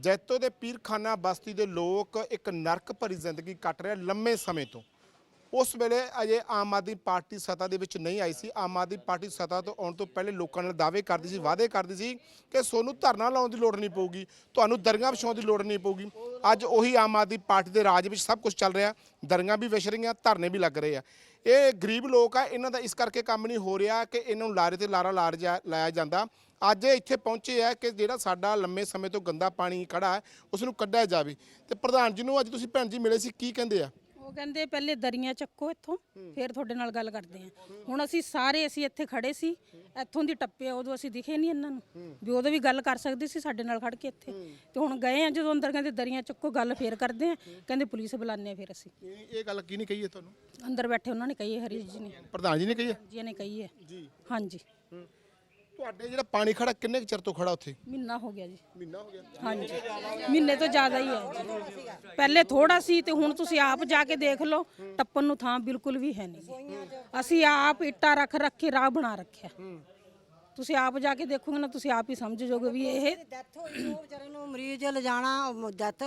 ਜੈਤੋ ਦੇ ਪੀਰਖਾਨਾ ਬਸਤੀ ਦੇ ਲੋਕ ਇੱਕ ਨਰਕ ਭਰੀ ਜ਼ਿੰਦਗੀ ਕੱਟ ਰਹੇ ਲੰਮੇ ਸਮੇਂ ਤੋਂ। ਉਸ ਵੇਲੇ ਅਜੇ ਆਮ ਆਦਮੀ ਪਾਰਟੀ ਸੱਤਾ ਦੇ ਵਿੱਚ ਨਹੀਂ ਆਈ ਸੀ। ਆਮ ਆਦਮੀ ਪਾਰਟੀ ਸੱਤਾ ਤੋਂ ਆਉਣ ਤੋਂ ਪਹਿਲੇ ਲੋਕਾਂ ਨਾਲ ਦਾਅਵੇ ਕਰਦੀ ਸੀ, ਵਾਅਦੇ ਕਰਦੀ ਸੀ ਕਿ ਸੋਨੂੰ ਧਰਨਾ ਲਾਉਣ ਦੀ ਲੋੜ ਨਹੀਂ ਪਊਗੀ, ਤੁਹਾਨੂੰ ਦਰੀਆਂ ਵਿਛਾਉਣ ਦੀ ਲੋੜ ਨਹੀਂ ਪਊਗੀ। ਅੱਜ ਉਹੀ ਆਮ ਆਦਮੀ ਪਾਰਟੀ ਦੇ ਰਾਜ ਵਿੱਚ ਸਭ ਕੁਝ ਚੱਲ ਰਿਹਾ, ਦਰੀਆਂ ਵੀ ਵਿਛ ਰਹੀਆਂ, ਧਰਨੇ ਵੀ ਲੱਗ ਰਹੇ ਆ। ਇਹ ਗਰੀਬ ਲੋਕ ਆ, ਇਹਨਾਂ ਦਾ ਇਸ ਕਰਕੇ ਕੰਮ ਨਹੀਂ ਹੋ ਰਿਹਾ ਕਿ ਇਹਨਾਂ ਨੂੰ ਲਾਰੇ ਤੇ ਲਾਰਾ ਲਾਰ ਜਾ- ਲਾਇਆ ਜਾਂਦਾ। ਅੱਜ ਇੱਥੇ ਪਹੁੰਚੇ ਆ ਕਿ ਜਿਹੜਾ ਸਾਡਾ ਲੰਮੇ ਸਮੇਂ ਤੋਂ ਗੰਦਾ ਪਾਣੀ ਖੜਾ ਹੈ ਉਸ ਨੂੰ ਕੱਢਿਆ ਜਾਵੇ। ਤੇ ਪ੍ਰਧਾਨ ਜੀ ਨੂੰ ਅੱਜ ਤੁਸੀਂ ਭੈਣ ਜੀ ਮਿਲੇ ਸੀ ਕੀ ਕਹਿੰਦੇ ਆ? ਉਹ ਕਹਿੰਦੇ ਪਹਿਲੇ ਦਰੀਆਂ ਚੱਕੋ ਇੱਥੋਂ ਫਿਰ ਤੁਹਾਡੇ ਨਾਲ ਗੱਲ ਕਰਦੇ ਹਾਂ ਹੁਣ ਅਸੀਂ ਸਾਰੇ ਅਸੀਂ ਇੱਥੇ ਖੜੇ ਸੀ ਇੱਥੋਂ ਦੀ ਟੱਪੇ ਉਦੋਂ ਅਸੀਂ ਦਿਖੇ ਨਹੀਂ ਇਹਨਾਂ ਨੂੰ। ਵੀ ਉਦੋਂ ਵੀ ਗੱਲ ਕਰ ਸਕਦੇ ਸੀ ਸਾਡੇ ਨਾਲ ਖੜ ਕੇ ਇੱਥੇ। ਤੇ ਹੁਣ ਗਏ ਆ ਜਦੋਂ ਅੰਦਰ ਕਹਿੰਦੇ ਦਰੀਆਂ ਚੱਕੋ ਗੱਲ ਫੇਰ ਕਰਦੇ ਆ ਕਹਿੰਦੇ ਪੁਲਿਸ ਬੁਲਾਉਂਦੇ ਆ ਫਿਰ ਅਸੀਂ। ਇਹ ਗੱਲ ਕੀ ਨਹੀਂ ਕਹੀ ਹੈ ਤੁਹਾਨੂੰ? ਅੰਦਰ ਬੈਠੇ ਉਹਨਾਂ ਨੇ ਕਹੀ ਹੈ ਹਰੀ ਜੀ ਨੇ। ਪ੍ਰਧਾਨ ਜੀ ਨੇ ਕਹੀ ਹੈ? ਜੀ ਨੇ ਕਹੀ ਹੈ। ਜੀ। ਹਾਂਜੀ। ਤੁਹਾਡੇ ਜਿਹੜਾ ਪਾਣੀ ਖੜਾ ਕਿੰਨੇ ਕੁ ਚਿਰ ਤੋਂ ਖੜਾ ਉੱਥੇ? ਮਹੀਨਾ ਹੋ ਗਿਆ ਜੀ। ਮਹੀਨਾ ਹੋ ਗਿਆ। ਹਾਂਜੀ। ਮਹੀਨੇ ਤੋਂ ਜ਼ਿਆਦਾ ਹੀ ਹੈ ਜੀ। ਪਹਿਲੇ ਥੋੜਾ ਸੀ ਤੇ ਹੁਣ ਤੁਸੀਂ ਆਪ ਜਾ ਕੇ ਦੇਖ ਲਓ ਟੱਪਣ ਨੂੰ ਥਾਂ ਬਿਲਕੁਲ ਵੀ ਹੈ ਨਹੀਂ। ਅਸੀਂ ਆਪ ਇੱਟਾਂ ਰੱਖ ਰੱਖ ਕੇ ਰਾਹ ਬਣਾ ਰੱਖਿਆ। ਤੁਸੀਂ ਆਪ ਜਾ ਕੇ ਦੇਖੋਗੇ ਨਾ ਤੁਸੀਂ ਆਪ ਹੀ ਸਮਝ ਜਾਓਗੇ ਵੀ ਇਹ ਡੈਥ ਹੋਈ ਉਹ ਵਿਚਾਰੇ ਨੂੰ ਮਰੀਜ਼ ਲਿਜਾਣਾ ਡੈਥ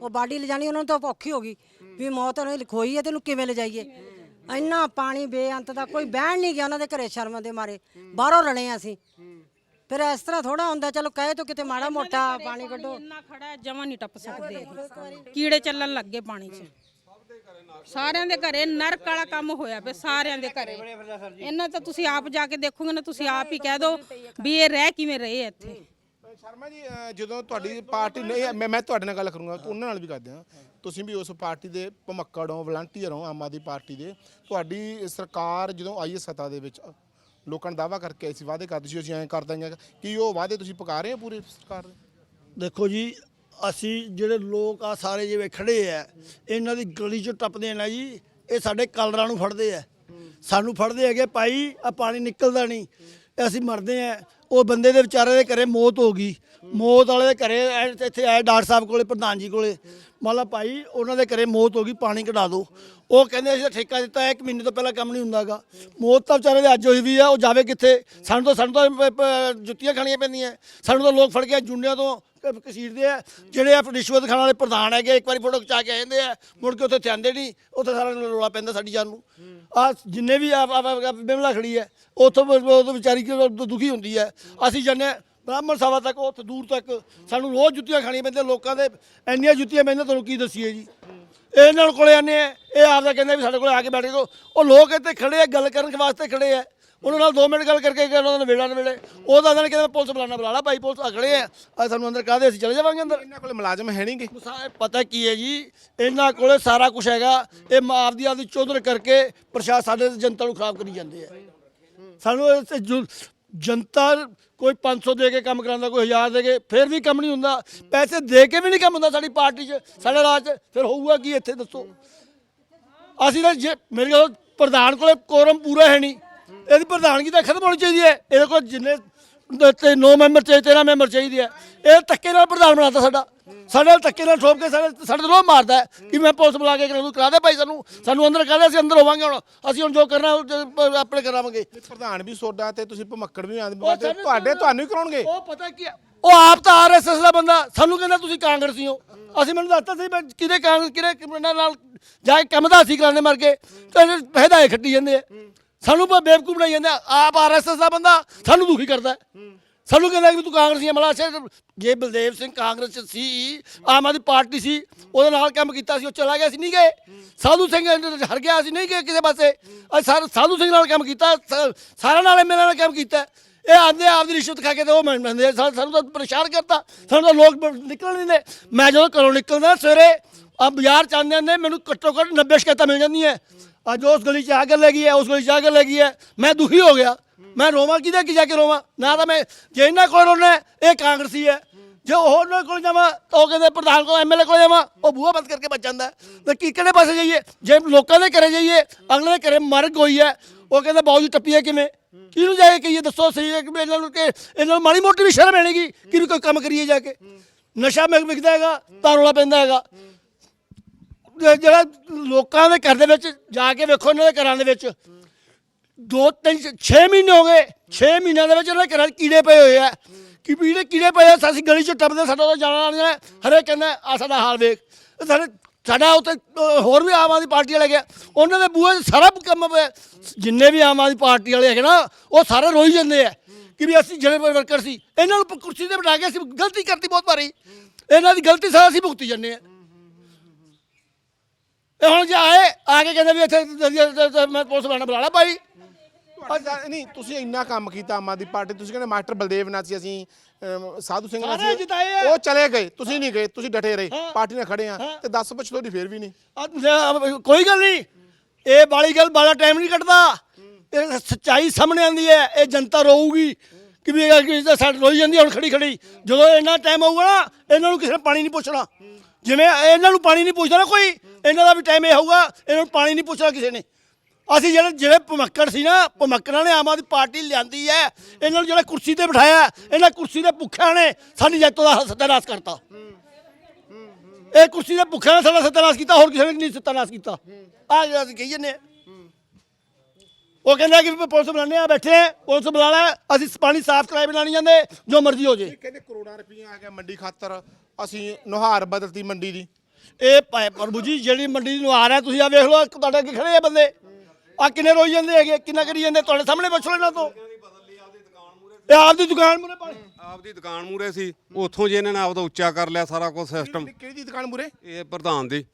ਉਹ ਬਾਡੀ ਲਿਜਾਣੀ ਉਹਨਾਂ ਨੂੰ ਤਾਂ ਔਖੀ ਹੋ ਗਈ। ਵੀ ਮੌਤ ਉਹਨੇ ਲਿਖੋਈ ਹੈ ਤੇ ਇਹਨੂੰ ਕਿਵੇਂ ਲਿਜਾਈਏ? ਇੰਨਾ ਪਾਣੀ ਬੇਅੰਤ ਦਾ ਕੋਈ ਬਹਿਣ ਨਹੀਂ ਗਿਆ ਉਹਨਾਂ ਦੇ ਘਰੇ ਸ਼ਰਮ ਦੇ ਮਾਰੇ। ਬਾਹਰੋਂ ਆ ਅਸੀਂ। ਫਿਰ ਇਸ ਤਰ੍ਹਾਂ ਥੋੜਾ ਹੁੰਦਾ ਚਲੋ ਕਹੇ ਤਾਂ ਕਿਤੇ ਮਾੜਾ ਮੋਟਾ ਪਾਣੀ ਕੱਢੋ। ਇੰਨਾ ਖੜਾ ਜਮਾ ਨਹੀਂ ਟੱਪ ਸਕਦੇ। ਕੀੜੇ ਚੱਲਣ ਲੱਗੇ ਪਾਣੀ 'ਚ। ਸਾਰਿਆਂ ਦੇ ਘਰੇ ਨਰਕ ਵਾਲਾ ਕੰਮ ਹੋਇਆ ਪਿਆ ਸਾਰਿਆਂ ਦੇ ਘਰੇ। ਇਹਨਾਂ ਤਾਂ ਤੁਸੀਂ ਆਪ ਜਾ ਕੇ ਦੇਖੋਗੇ ਨਾ ਤੁਸੀਂ ਆਪ ਹੀ ਕਹਿ ਦਿਓ ਵੀ ਇਹ ਰਹਿ ਕਿਵੇਂ ਰਹੇ ਇੱਥੇ? ਸ਼ਰਮਾ ਜੀ ਜਦੋਂ ਤੁਹਾਡੀ ਪਾਰਟੀ ਨਹੀਂ ਮੈਂ ਮੈਂ ਤੁਹਾਡੇ ਨਾਲ ਗੱਲ ਕਰੂੰਗਾ ਉਹਨਾਂ ਨਾਲ ਵੀ ਕਰਦੇ ਹਾਂ ਤੁਸੀਂ ਵੀ ਉਸ ਪਾਰਟੀ ਦੇ ਭਮੱਕੜ ਹੋ ਵਲੰਟੀਅਰ ਹੋ ਆਮ ਆਦਮੀ ਪਾਰਟੀ ਦੇ। ਤੁਹਾਡੀ ਸਰਕਾਰ ਜਦੋਂ ਆਈ ਹੈ ਸੱਤਾ ਦੇ ਵਿੱਚ ਲੋਕਾਂ ਨੇ ਦਾਵਾ ਕਰਕੇ ਆਈ ਸੀ ਵਾਅਦੇ ਕਰਦੇ ਸੀ ਅਸੀਂ ਐਂ ਕਰ ਦਾਂਗੇ ਕੀ ਉਹ ਵਾਅਦੇ ਤੁਸੀਂ ਪਕਾ ਰਹੇ ਹੋ ਪੂਰੀ ਸਰਕਾਰ ਦੇ? ਦੇਖੋ ਜੀ ਅਸੀਂ ਜਿਹੜੇ ਲੋਕ ਆ ਸਾਰੇ ਜਿਵੇਂ ਖੜੇ ਆ ਇਹਨਾਂ ਦੀ ਗਲੀ ਚੋਂ ਟੱਪਦੇ ਆ ਨਾ ਜੀ ਇਹ ਸਾਡੇ ਕਲਰਾਂ ਨੂੰ ਫੜਦੇ ਆ। ਸਾਨੂੰ ਫੜਦੇ ਹੈਗੇ ਭਾਈ ਆ ਪਾਣੀ ਨਿਕਲਦਾ ਨਹੀਂ। ਇਹ ਅਸੀਂ ਮਰਦੇ ਆ ਉਹ ਬੰਦੇ ਦੇ ਵਿਚਾਰੇ ਦੇ ਘਰੇ ਮੌਤ ਹੋ ਗਈ। ਮੌਤ ਵਾਲੇ ਦੇ ਘਰੇ ਐ- ਇੱਥੇ ਆਏ ਡਾਕਟਰ ਸਾਹਿਬ ਕੋਲੇ ਪ੍ਰਧਾਨ ਜੀ ਕੋਲੇ। ਮੰਨ ਲਾ ਭਾਈ ਉਹਨਾਂ ਦੇ ਘਰੇ ਮੌਤ ਹੋ ਗਈ ਪਾਣੀ ਕਢਾ ਦਿਓ ਉਹ ਕਹਿੰਦੇ ਅਸੀਂ ਤਾਂ ਠੇਕਾ ਦਿੱਤਾ ਹੈ, ਇੱਕ ਮਹੀਨੇ ਤੋਂ ਪਹਿਲਾਂ ਕੰਮ ਨਹੀਂ ਹੁੰਦਾਗਾ ਮੌਤ ਤਾਂ ਵਿਚਾਰੇ ਦੇ ਅੱਜ ਹੋਈ ਵੀ ਆ ਉਹ ਜਾਵੇ ਕਿੱਥੇ? ਸਾਨੂੰ ਤਾਂ ਸਾਨੂੰ ਤਾਂ ਪ- ਪ- ਜੁੱਤੀਆਂ ਖਾਣੀਆਂ ਪੈਂਦੀਆਂ। ਸਾਨੂੰ ਤਾਂ ਲੋਕ ਫੜ ਕੇ ਜੁੰਡਿਆਂ ਤੋਂ ਕ- ਘਸੀਟਦੇ ਆ। ਜਿਹੜੇ ਆ ਰਿਸ਼ਵਤ ਖਾਣ ਵਾਲੇ ਪ੍ਰਧਾਨ ਹੈਗੇ ਇੱਕ ਵਾਰੀ ਫੋਟੋ ਖਿਚਾ ਕੇ ਆ ਜਾਂਦੇ ਆ। ਮੁੜ ਕੇ ਉੱਥੇ ਥਿਆਂਦੇ ਨਹੀਂ ਉੱਥੇ ਸਾਰਾ ਰੌਲਾ ਪੈਂਦਾ ਸਾਡੀ ਜਾਨ ਨੂੰ। ਆ ਜਿੰਨੇ ਵੀ ਆ ਬਿਮਲਾ ਖੜੀ ਹੈ ਉੱਥੋਂ ਬ- ਉਹ ਵਿਚਾਰੀ ਕਿ ਦੁਖੀ ਹੁੰਦੀ ਹੈ? ਅਸੀਂ ਜਾਂਦੇ ਹਾਂ ਬ੍ਰਾਹਮਣ ਸਭਾ ਤੱਕ ਉੱਥੇ ਦੂਰ ਤੱਕ ਸਾਨੂੰ ਰੋਜ਼ ਜੁੱਤੀਆਂ ਖਾਣੀਆਂ ਪੈਂਦੀਆਂ ਲੋਕਾਂ ਦੇ ਇੰਨੀਆਂ ਜੁੱਤੀਆਂ ਪੈਂਦੀਆਂ ਤੁਹਾਨੂੰ ਕੀ ਦੱਸੀਏ ਜੀ। ਇਹਨਾਂ ਕੋਲੇ ਆਨੇ ਆ ਇਹ ਆਪਦਾ ਕਹਿੰਦੇ ਵੀ ਸਾਡੇ ਕੋਲੇ ਆ ਕੇ ਬੈਠ ਜਾਓ ਉਹ ਲੋਕ ਇੱਥੇ ਖੜੇ ਆ ਗੱਲ ਕਰਨ ਵਾਸਤੇ ਖੜੇ ਆ। ਉਹਨਾਂ ਨਾਲ 2 ਮਿੰਟ ਗੱਲ ਕਰਕੇ ਕਿ ਉਹਨਾਂ ਦਾ ਵੇੜਾ ਨਾ ਵੇੜੇ ਉਹ ਤਾਂ ਕਹਿੰਦੇ ਪੁਲਿਸ ਬੁਲਾਣਾ ਬੁਲਾ ਲਾ ਭਾਈ ਪੁਲਿਸ ਆ ਖੜੇ ਆ। ਆ ਸਾਨੂੰ ਅੰਦਰ ਕਾਹਦੇ ਅਸੀਂ ਚਲੇ ਜਾਵਾਂਗੇ ਅੰਦਰ? ਇਹਨਾਂ ਕੋਲ ਮੁਲਾਜ਼ਮ ਹੈ ਨਹੀਂਗੇ ਪਤਾ ਕੀ ਹੈ ਜੀ ਇਹਨਾਂ ਕੋਲੇ ਸਾਰਾ ਕੁਝ ਹੈਗਾ। ਇਹ ਮਾਂ ਆਪਦੀ ਆਪਦੀ ਚੌਧਰ ਕਰਕੇ ਪ੍ਰਸ਼ਾਸਨ ਸਾਡੇ ਜਨਤਾ ਨੂੰ ਖਰਾਬ ਕਰੀ ਜਾਂਦੇ ਆ। ਸਾਨੂੰ ਜਨਤਾ ਕੋਈ 500 ਦੇ ਕੇ ਕੰਮ ਕਰਾਉਂਦਾ ਕੋਈ 1000 ਦੇ ਕੇ, ਫਿਰ ਵੀ ਕੰਮ ਨਹੀਂ ਹੁੰਦਾ। ਪੈਸੇ ਦੇ ਕੇ ਵੀ ਨਹੀਂ ਕੰਮ ਹੁੰਦਾ ਸਾਡੀ ਪਾਰਟੀ 'ਚ, ਸਾਡੇ ਰਾਜ 'ਚ। ਫਿਰ ਹੋਊਗਾ ਕੀ ਇੱਥੇ, ਦੱਸੋ? ਅਸੀਂ ਤਾਂ ਜੇ, ਮੇਰੇ ਕੋਲ ਪ੍ਰਧਾਨ ਕੋਲੇ ਕੋਰਮ ਪੂਰਾ ਹੈ ਨਹੀਂ। ਇਹਦੀ ਪ੍ਰਧਾਨਗੀ ਤਾਂ ਖਤਮ ਹੋਣੀ ਚਾਹੀਦੀ ਹੈ। ਇਹਦੇ ਕੋਲ ਜਿੰਨੇ ਦ- ਤੇ 9 ਮੈਂਬਰ ਚਾਹੀਦੇ 13 ਮੈਂਬਰ ਚਾਹੀਦੇ ਹੈ ਇਹ ਧੱਕੇ ਨਾਲ ਪ੍ਰਧਾਨ ਬਣਾਤਾ ਸਾਡਾ। ਸਾਡੇ ਨਾਲ ਧੱਕੇ ਨਾਲ ਠੋਕ ਕੇ ਸਾਡੇ ਸਾਡੇ ਤੋਂ ਮਾਰਦਾ ਹੈ ਕਿ ਮੈਂ ਪੁਲਿਸ ਬੁਲਾ ਕੇ ਕਰਾਂ ਤੂੰ ਕਰਾ ਦੇ ਭਾਈ ਸਾਨੂੰ। ਸਾਨੂੰ ਅੰਦਰ ਕਰਾ ਦੇ ਅਸੀਂ ਅੰਦਰ ਹੋਵਾਂਗੇ ਹੁਣ। ਅਸੀਂ ਹੁਣ ਜੋ ਕਰਨਾ ਉਹ ਜ- ਆਪਣੇ ਕਰਾਵਾਂਗੇ। ਪ੍ਰਧਾਨ ਵੀ ਸੋਡਾ ਤੇ ਤੁਸੀਂ ਭਮੱਕੜ ਵੀ ਆਂਦੇ ਤੁਹਾਡੇ ਤੁਹਾਨੂੰ ਹੀ ਕਰਾਉਣਗੇ। ਉਹ ਪਤਾ ਕੀ ਉਹ ਆਪ ਤਾਂ ਆਰਐਸਐਸ ਦਾ ਬੰਦਾ ਸਾਨੂੰ ਕਹਿੰਦਾ ਤੁਸੀਂ ਕਾਂਗਰਸੀ ਹੋ ਅਸੀਂ ਮੈਨੂੰ ਦੱਸਤਾ ਸੀ ਮੈਂ ਕਿਹਦੇ ਕਾਂਗਰਸ ਕਿਹਦੇ ਕਿਹਨਾਂ ਨਾਲ ਜਾ ਕੇ ਕੰਮ ਤਾਂ ਅਸੀਂ ਕਰਾਉਂਦੇ ਮਰ ਕੇ। ਤੇ ਫਾਇਦਾ ਖੱਟੀ ਜਾਂਦੇ ਆ। ਸਾਨੂੰ ਬੇਵਕੂਫ ਬਣਾਈ ਜਾਂਦੇ ਆ। ਆਪ ਆਰਐਸਐਸ ਦਾ ਬੰਦਾ ਸਾਨੂੰ ਦੁਖੀ ਕਰਦਾ ਹੈ। ਸਾਨੂੰ ਕਹਿੰਦਾ ਵੀ ਤੂੰ ਕਾਂਗਰਸੀ ਹੈ ਮਲਾ ਜੇ ਬਲਦੇਵ ਸਿੰਘ ਕਾਂਗਰਸ ਚ ਸੀ, ਆਮ ਆਦਮੀ ਪਾਰਟੀ ਸੀ, ਉਹਦੇ ਨਾਲ ਕੰਮ ਕੀਤਾ ਸੀ, ਉਹ ਚਲਾ ਗਿਆ ਸੀ, ਨਹੀਂ ਗਏ। ਸਾਧੂ ਸਿੰਘ ਹਰ ਗਿਆ ਸੀ, ਨਹੀਂ ਗਏ ਕਿਸੇ ਪਾਸੇ। ਅੱਜ ਸਾਰ ਸਾਧੂ ਸਿੰਘ ਨਾਲ ਕੰਮ ਕੀਤਾ ਸਾਰਿਆਂ ਨਾਲ ਐਮਐਲਏ ਨਾਲ ਕੰਮ ਕੀਤਾ। ਇਹ ਆਂਦੇ ਆਪਦੀ ਰਿਸ਼ਵਤ ਖਾ ਕੇ ਤੇ ਉਹ ਮੰਨ ਮੰਨਦੇ ਸਾਨੂੰ ਤਾਂ ਪਰੇਸ਼ਾਨ ਕਰਤਾ। ਸਾਨੂੰ ਤਾਂ ਲੋਕ ਬ- ਨਿਕਲਣ ਨਹੀਂ ਦੇ ਮੈਂ ਜਦੋਂ ਘਰੋਂ ਨਿਕਲਦਾ ਸਵੇਰੇ, ਆ ਬਾਜ਼ਾਰ ਚ ਆਉਂਦੇ ਆਉਂਦੇ ਮੈਨੂੰ ਘੱਟੋ ਘੱਟ 90 ਸ਼ਿਕਾਇਤਾਂ ਮਿਲ ਜਾਂਦੀਆਂ। ਅੱਜ ਉਸ ਗਲੀ ਚ ਆ ਗੱਲ ਹੈਗੀ ਹੈ, ਉਸ ਗਲੀ ਚ ਆ ਗੱਲ ਹੈਗੀ ਹੈ। ਮੈਂ ਦੁਖੀ ਹੋ ਗਿਆ। ਮੈਂ ਰੋਵਾਂ, ਕਿਹਦੇ ਕੀ ਜਾ ਕੇ ਰੋਵਾਂ? ਨਾ ਤਾਂ ਮੈਂ, ਜੇ ਇਹਨਾਂ ਕੋਲ ਰੋਣਾ ਇਹ ਕਾਂਗਰਸੀ ਹੈ। ਜੇ ਉਹ ਉਹਨਾਂ ਕੋਲ ਜਾਵਾਂ ਤਾਂ ਉਹ ਕਹਿੰਦੇ ਪ੍ਰਧਾਨ ਕੋਲ ਐਮਐਲਏ ਕੋਲ ਜਾਵਾਂ, ਉਹ ਬੂਹਾ ਬੰਦ ਕਰਕੇ ਬਚ ਜਾਂਦਾ। ਤੇ ਕੀ ਕਿਹੜੇ ਪਾਸੇ ਜਾਈਏ? ਜੇ ਲੋਕਾਂ ਦੇ ਘਰੇ ਜਾਈਏ, ਅਗਲੇ ਦੇ ਘਰੇ ਮਰਗ ਹੋਈ ਹੈ। ਉਹ ਕਹਿੰਦੇ ਬਾਊ ਜੀ ਟੱਪੀਏ ਕਿਵੇਂ? ਕਿਹਨੂੰ ਜਾ ਕੇ ਕਹੀਏ? ਦੱਸੋ ਸਹੀ ਹੈ ਕਿ ਇਹਨਾਂ ਨੂੰ ਕਿ ਇਹਨਾਂ ਨੂੰ ਮਾੜੀ ਮੋਟੀ ਵੀ ਸ਼ਰਮ ਆਣੇਗੀ ਕਿ ਵੀ ਕੋਈ ਕੰਮ ਕਰੀਏ ਜਾ ਕੇ। ਨਸ਼ਾ ਮਿਲ ਵਿਕਦਾ ਹੈਗਾ, ਤਾਂ ਰੌਲਾ ਪੈਂਦਾ ਹੈਗਾ। ਜਿਹੜਾ ਲੋਕਾਂ ਦੇ ਘਰ ਦੇ ਵਿੱਚ ਜਾ ਕੇ ਵੇਖੋ, ਇਹਨਾਂ ਦੇ ਘਰਾਂ ਦੇ ਵਿੱਚ ਦੋ ਤਿੰਨ 6 ਮਹੀਨੇ ਹੋ ਗਏ। 6 ਮਹੀਨਿਆਂ ਦੇ ਵਿੱਚ ਉਹਨਾਂ ਦੇ ਘਰਾਂ 'ਚ ਕੀੜੇ ਪਏ ਹੋਏ ਆ। ਕਿ ਵੀ ਵੀੜੇ ਕੀੜੇ ਪਏ ਆ, ਅਸੀਂ ਗਲੀ 'ਚ ਟੱਪਦੇ ਸਾਡਾ ਤਾਂ ਜਾਣਾ ਆਣਾ ਹਰੇ ਕਹਿੰਦਾ ਆ ਸਾਡਾ ਹਾਲ ਵੇਖ। ਇਹ ਸਾਡੇ ਸਾਡਾ ਉੱਤੇ ਅ, ਹੋਰ ਵੀ ਆਮ ਆਦਮੀ ਪਾਰਟੀ ਵਾਲੇ ਗਿਆ ਉਹਨਾਂ ਦੇ ਬੂਹੇ 'ਚ ਸਾਰਾ ਕੰਮ ਪਿਆ। ਜਿੰਨੇ ਵੀ ਆਮ ਆਦਮੀ ਪਾਰਟੀ ਵਾਲੇ ਹੈਗੇ ਨਾ ਉਹ ਸਾਰੇ ਰੋਈ ਜਾਂਦੇ ਆ। ਕਿ ਵੀ ਅਸੀਂ ਜਿਹੜੇ ਵਰਕਰ ਸੀ ਇਹਨਾਂ ਨੂੰ ਪ- ਕੁਰਸੀ ਤੇ ਬਿਠਾ ਕੇ ਅਸੀਂ ਗਲਤੀ ਕਰਤੀ ਬਹੁਤ ਭਾਰੀ ਇਹਨਾਂ ਦੀ ਗਲਤੀ ਸਾਰਾ ਅਸੀਂ ਭੁਗਤੀ ਜਾਂਦੇ ਆ। ਇਹ ਹੁਣ ਜੇ ਆਏ ਆ ਕੇ ਕਹਿੰਦੇ ਵੀ ਇੱਥੇ ਮੈਂ ਪੁਲਿਸ ਵਾਲਾ ਬੁਲਾ ਲਾ ਭਾਈ। ਤਾਂ- ਨਹੀਂ ਤੁਸੀਂ ਇੰਨਾ ਕੰਮ ਕੀਤਾ ਆਮ ਆਦਮੀ ਪਾਰਟੀ ਤੁਸੀਂ ਕਹਿੰਦੇ ਮਾਸਟਰ ਬਲਦੇਵ ਨਾਲ ਸੀ ਅਸੀਂ ਅਮ, ਸਾਧੂ ਸਿੰਘ ਨਾਲ ਸਾਰੇ ਸੀ ਜਿਤਾਏ ਆ। ਉਹ ਚਲੇ ਗਏ ਤੁਸੀਂ ਨਹੀਂ ਗਏ ਤੁਸੀਂ ਡਟੇ ਰਹੇ। ਪਾਰਟੀ ਨਾਲ ਖੜੇ ਆ। ਤੇ 10 ਪਛਤੋ ਦੀ ਫੇਰ ਵੀ ਨਹੀਂ। ਆ ਕੋਈ ਗੱਲ ਨਹੀਂ। ਇਹ ਬਾਲੀ ਗੱਲ ਬਾਲਾ ਟਾਈਮ ਨਹੀਂ ਕੱਟਦਾ। ਇਹ ਸੱਚਾਈ ਸਾਹਮਣੇ ਆਂਦੀ ਹੈ ਇਹ ਜਨਤਾ ਰੋਊਗੀ ਕਿ ਵੀ ਇਹ ਕਿ ਤਾਂ ਸਾਡੇ ਰੋਈ ਜਾਂਦੀ ਹੈ ਹੁਣ ਖੜੀ ਖੜੀ। ਜਦੋਂ ਇੰਨਾ ਟਾਈਮ ਆਊਗਾ ਨਾ ਇਹਨਾਂ ਨੂੰ ਕਿਸੇ ਨੇ ਪਾਣੀ ਨਹੀਂ ਪੁੱਛਣਾ। ਜਿਵੇਂ ਇਹਨਾਂ ਨੂੰ ਪਾਣੀ ਨਹੀਂ ਪੁੱਛਦਾ ਨਾ ਕੋਈ ਇਹਨਾਂ ਦਾ ਵੀ ਟਾਈਮ ਇਹ ਹੋਊਗਾ ਇਹਨਾਂ ਨੂੰ ਪਾਣੀ ਨਹੀਂ ਪੁੱਛਣਾ ਕਿਸੇ ਨੇ। ਅਸੀਂ ਜਿਹੜੇ ਜਿਹੜੇ ਭਮੱਕੜ ਸੀ ਨਾ ਭਮੱਕੜਾਂ ਨੇ ਆਮ ਆਦਮੀ ਪਾਰਟੀ ਲਿਆਂਦੀ ਹੈ। ਇਹਨਾਂ ਨੂੰ ਜਿਹੜਾ ਕੁਰਸੀ ਤੇ ਬਿਠਾਇਆ ਇਹਨਾਂ ਕੁਰਸੀ ਦੇ ਭੁੱਖਿਆਂ ਨੇ ਸਾਡੀ ਜੱਤੋਂ ਦਾ ਸਤਿਆਨਾਸ਼ ਕਰਤਾ। ਇਹ ਕੁਰਸੀ ਦੇ ਭੁੱਖਿਆਂ ਨੇ ਸਾਡਾ ਸਤਿਆਨਾਸ਼ ਕੀਤਾ ਹੋਰ ਕਿਸੇ ਨੇ ਨਹੀਂ ਸਤਿਆਨਾਸ਼ ਕੀਤਾ। ਆ ਜਿਹੜਾ ਅਸੀਂ ਕਹੀ ਜੰਨੇ ਉਹ ਕਹਿੰਦਾ ਕਿ ਵੀ ਪੁਲਿਸ ਬੁਲਾਣੇ ਆ ਬੈਠੇ ਆ, ਪੁਲਿਸ ਬੁਲਾ ਲੈ ਅਸੀਂ ਪਾਣੀ ਸਾਫ਼ ਕਰਾਏ ਬਿਨਾ ਨਹੀਂ ਜਾਂਦੇ ਜੋ ਮਰਜ਼ੀ ਹੋ ਜੇ। ਕਹਿੰਦੇ ਕਰੋੜਾਂ ਰੁਪਈਆ ਆ ਗਿਆ ਮੰਡੀ ਖਾਤਰ ਅਸੀਂ ਨੁਹਾਰ ਬਦਲਤੀ ਮੰਡੀ ਦੀ। ਇਹ ਭਾਈ ਪ੍ਰਭੂ ਜੀ ਜਿਹੜੀ ਮੰਡੀ ਨੂੰ ਆ ਰਿਹਾ ਤੁਸੀਂ ਆ ਵੇਖ ਲਓ ਤੁਹਾਡੇ ਅੱਗੇ ਖੜੇ ਆ ਬੰਦੇ। ਆ ਕਿੰਨੇ ਰੋਈ ਜਾਂਦੇ ਹੈਗੇ? ਕਿੰਨਾ ਕਰੀ ਜਾਂਦੇ? ਤੁਹਾਡੇ ਸਾਹਮਣੇ ਪੁੱਛ ਲਓ ਇਹਨਾਂ ਤੋਂ। ਇਹ ਆਪਦੀ ਦੁਕਾਨ ਮੂਰੇ ਪਾਣੀ ਆਪਦੀ ਦੁਕਾਨ ਮੂਰੇ ਸੀ। ਉੱਥੋਂ ਜੇ ਇਹਨਾਂ ਨੇ ਆਪਦਾ ਉੱਚਾ ਕਰ ਲਿਆ ਸਾਰਾ ਕੁਝ ਸਿਸਟਮ ਕਿਹੜੀ ਦੀ ਦੁਕਾਨ ਮੂਰੇ ਇਹ ਪ੍ਰਧਾਨ ਦੀ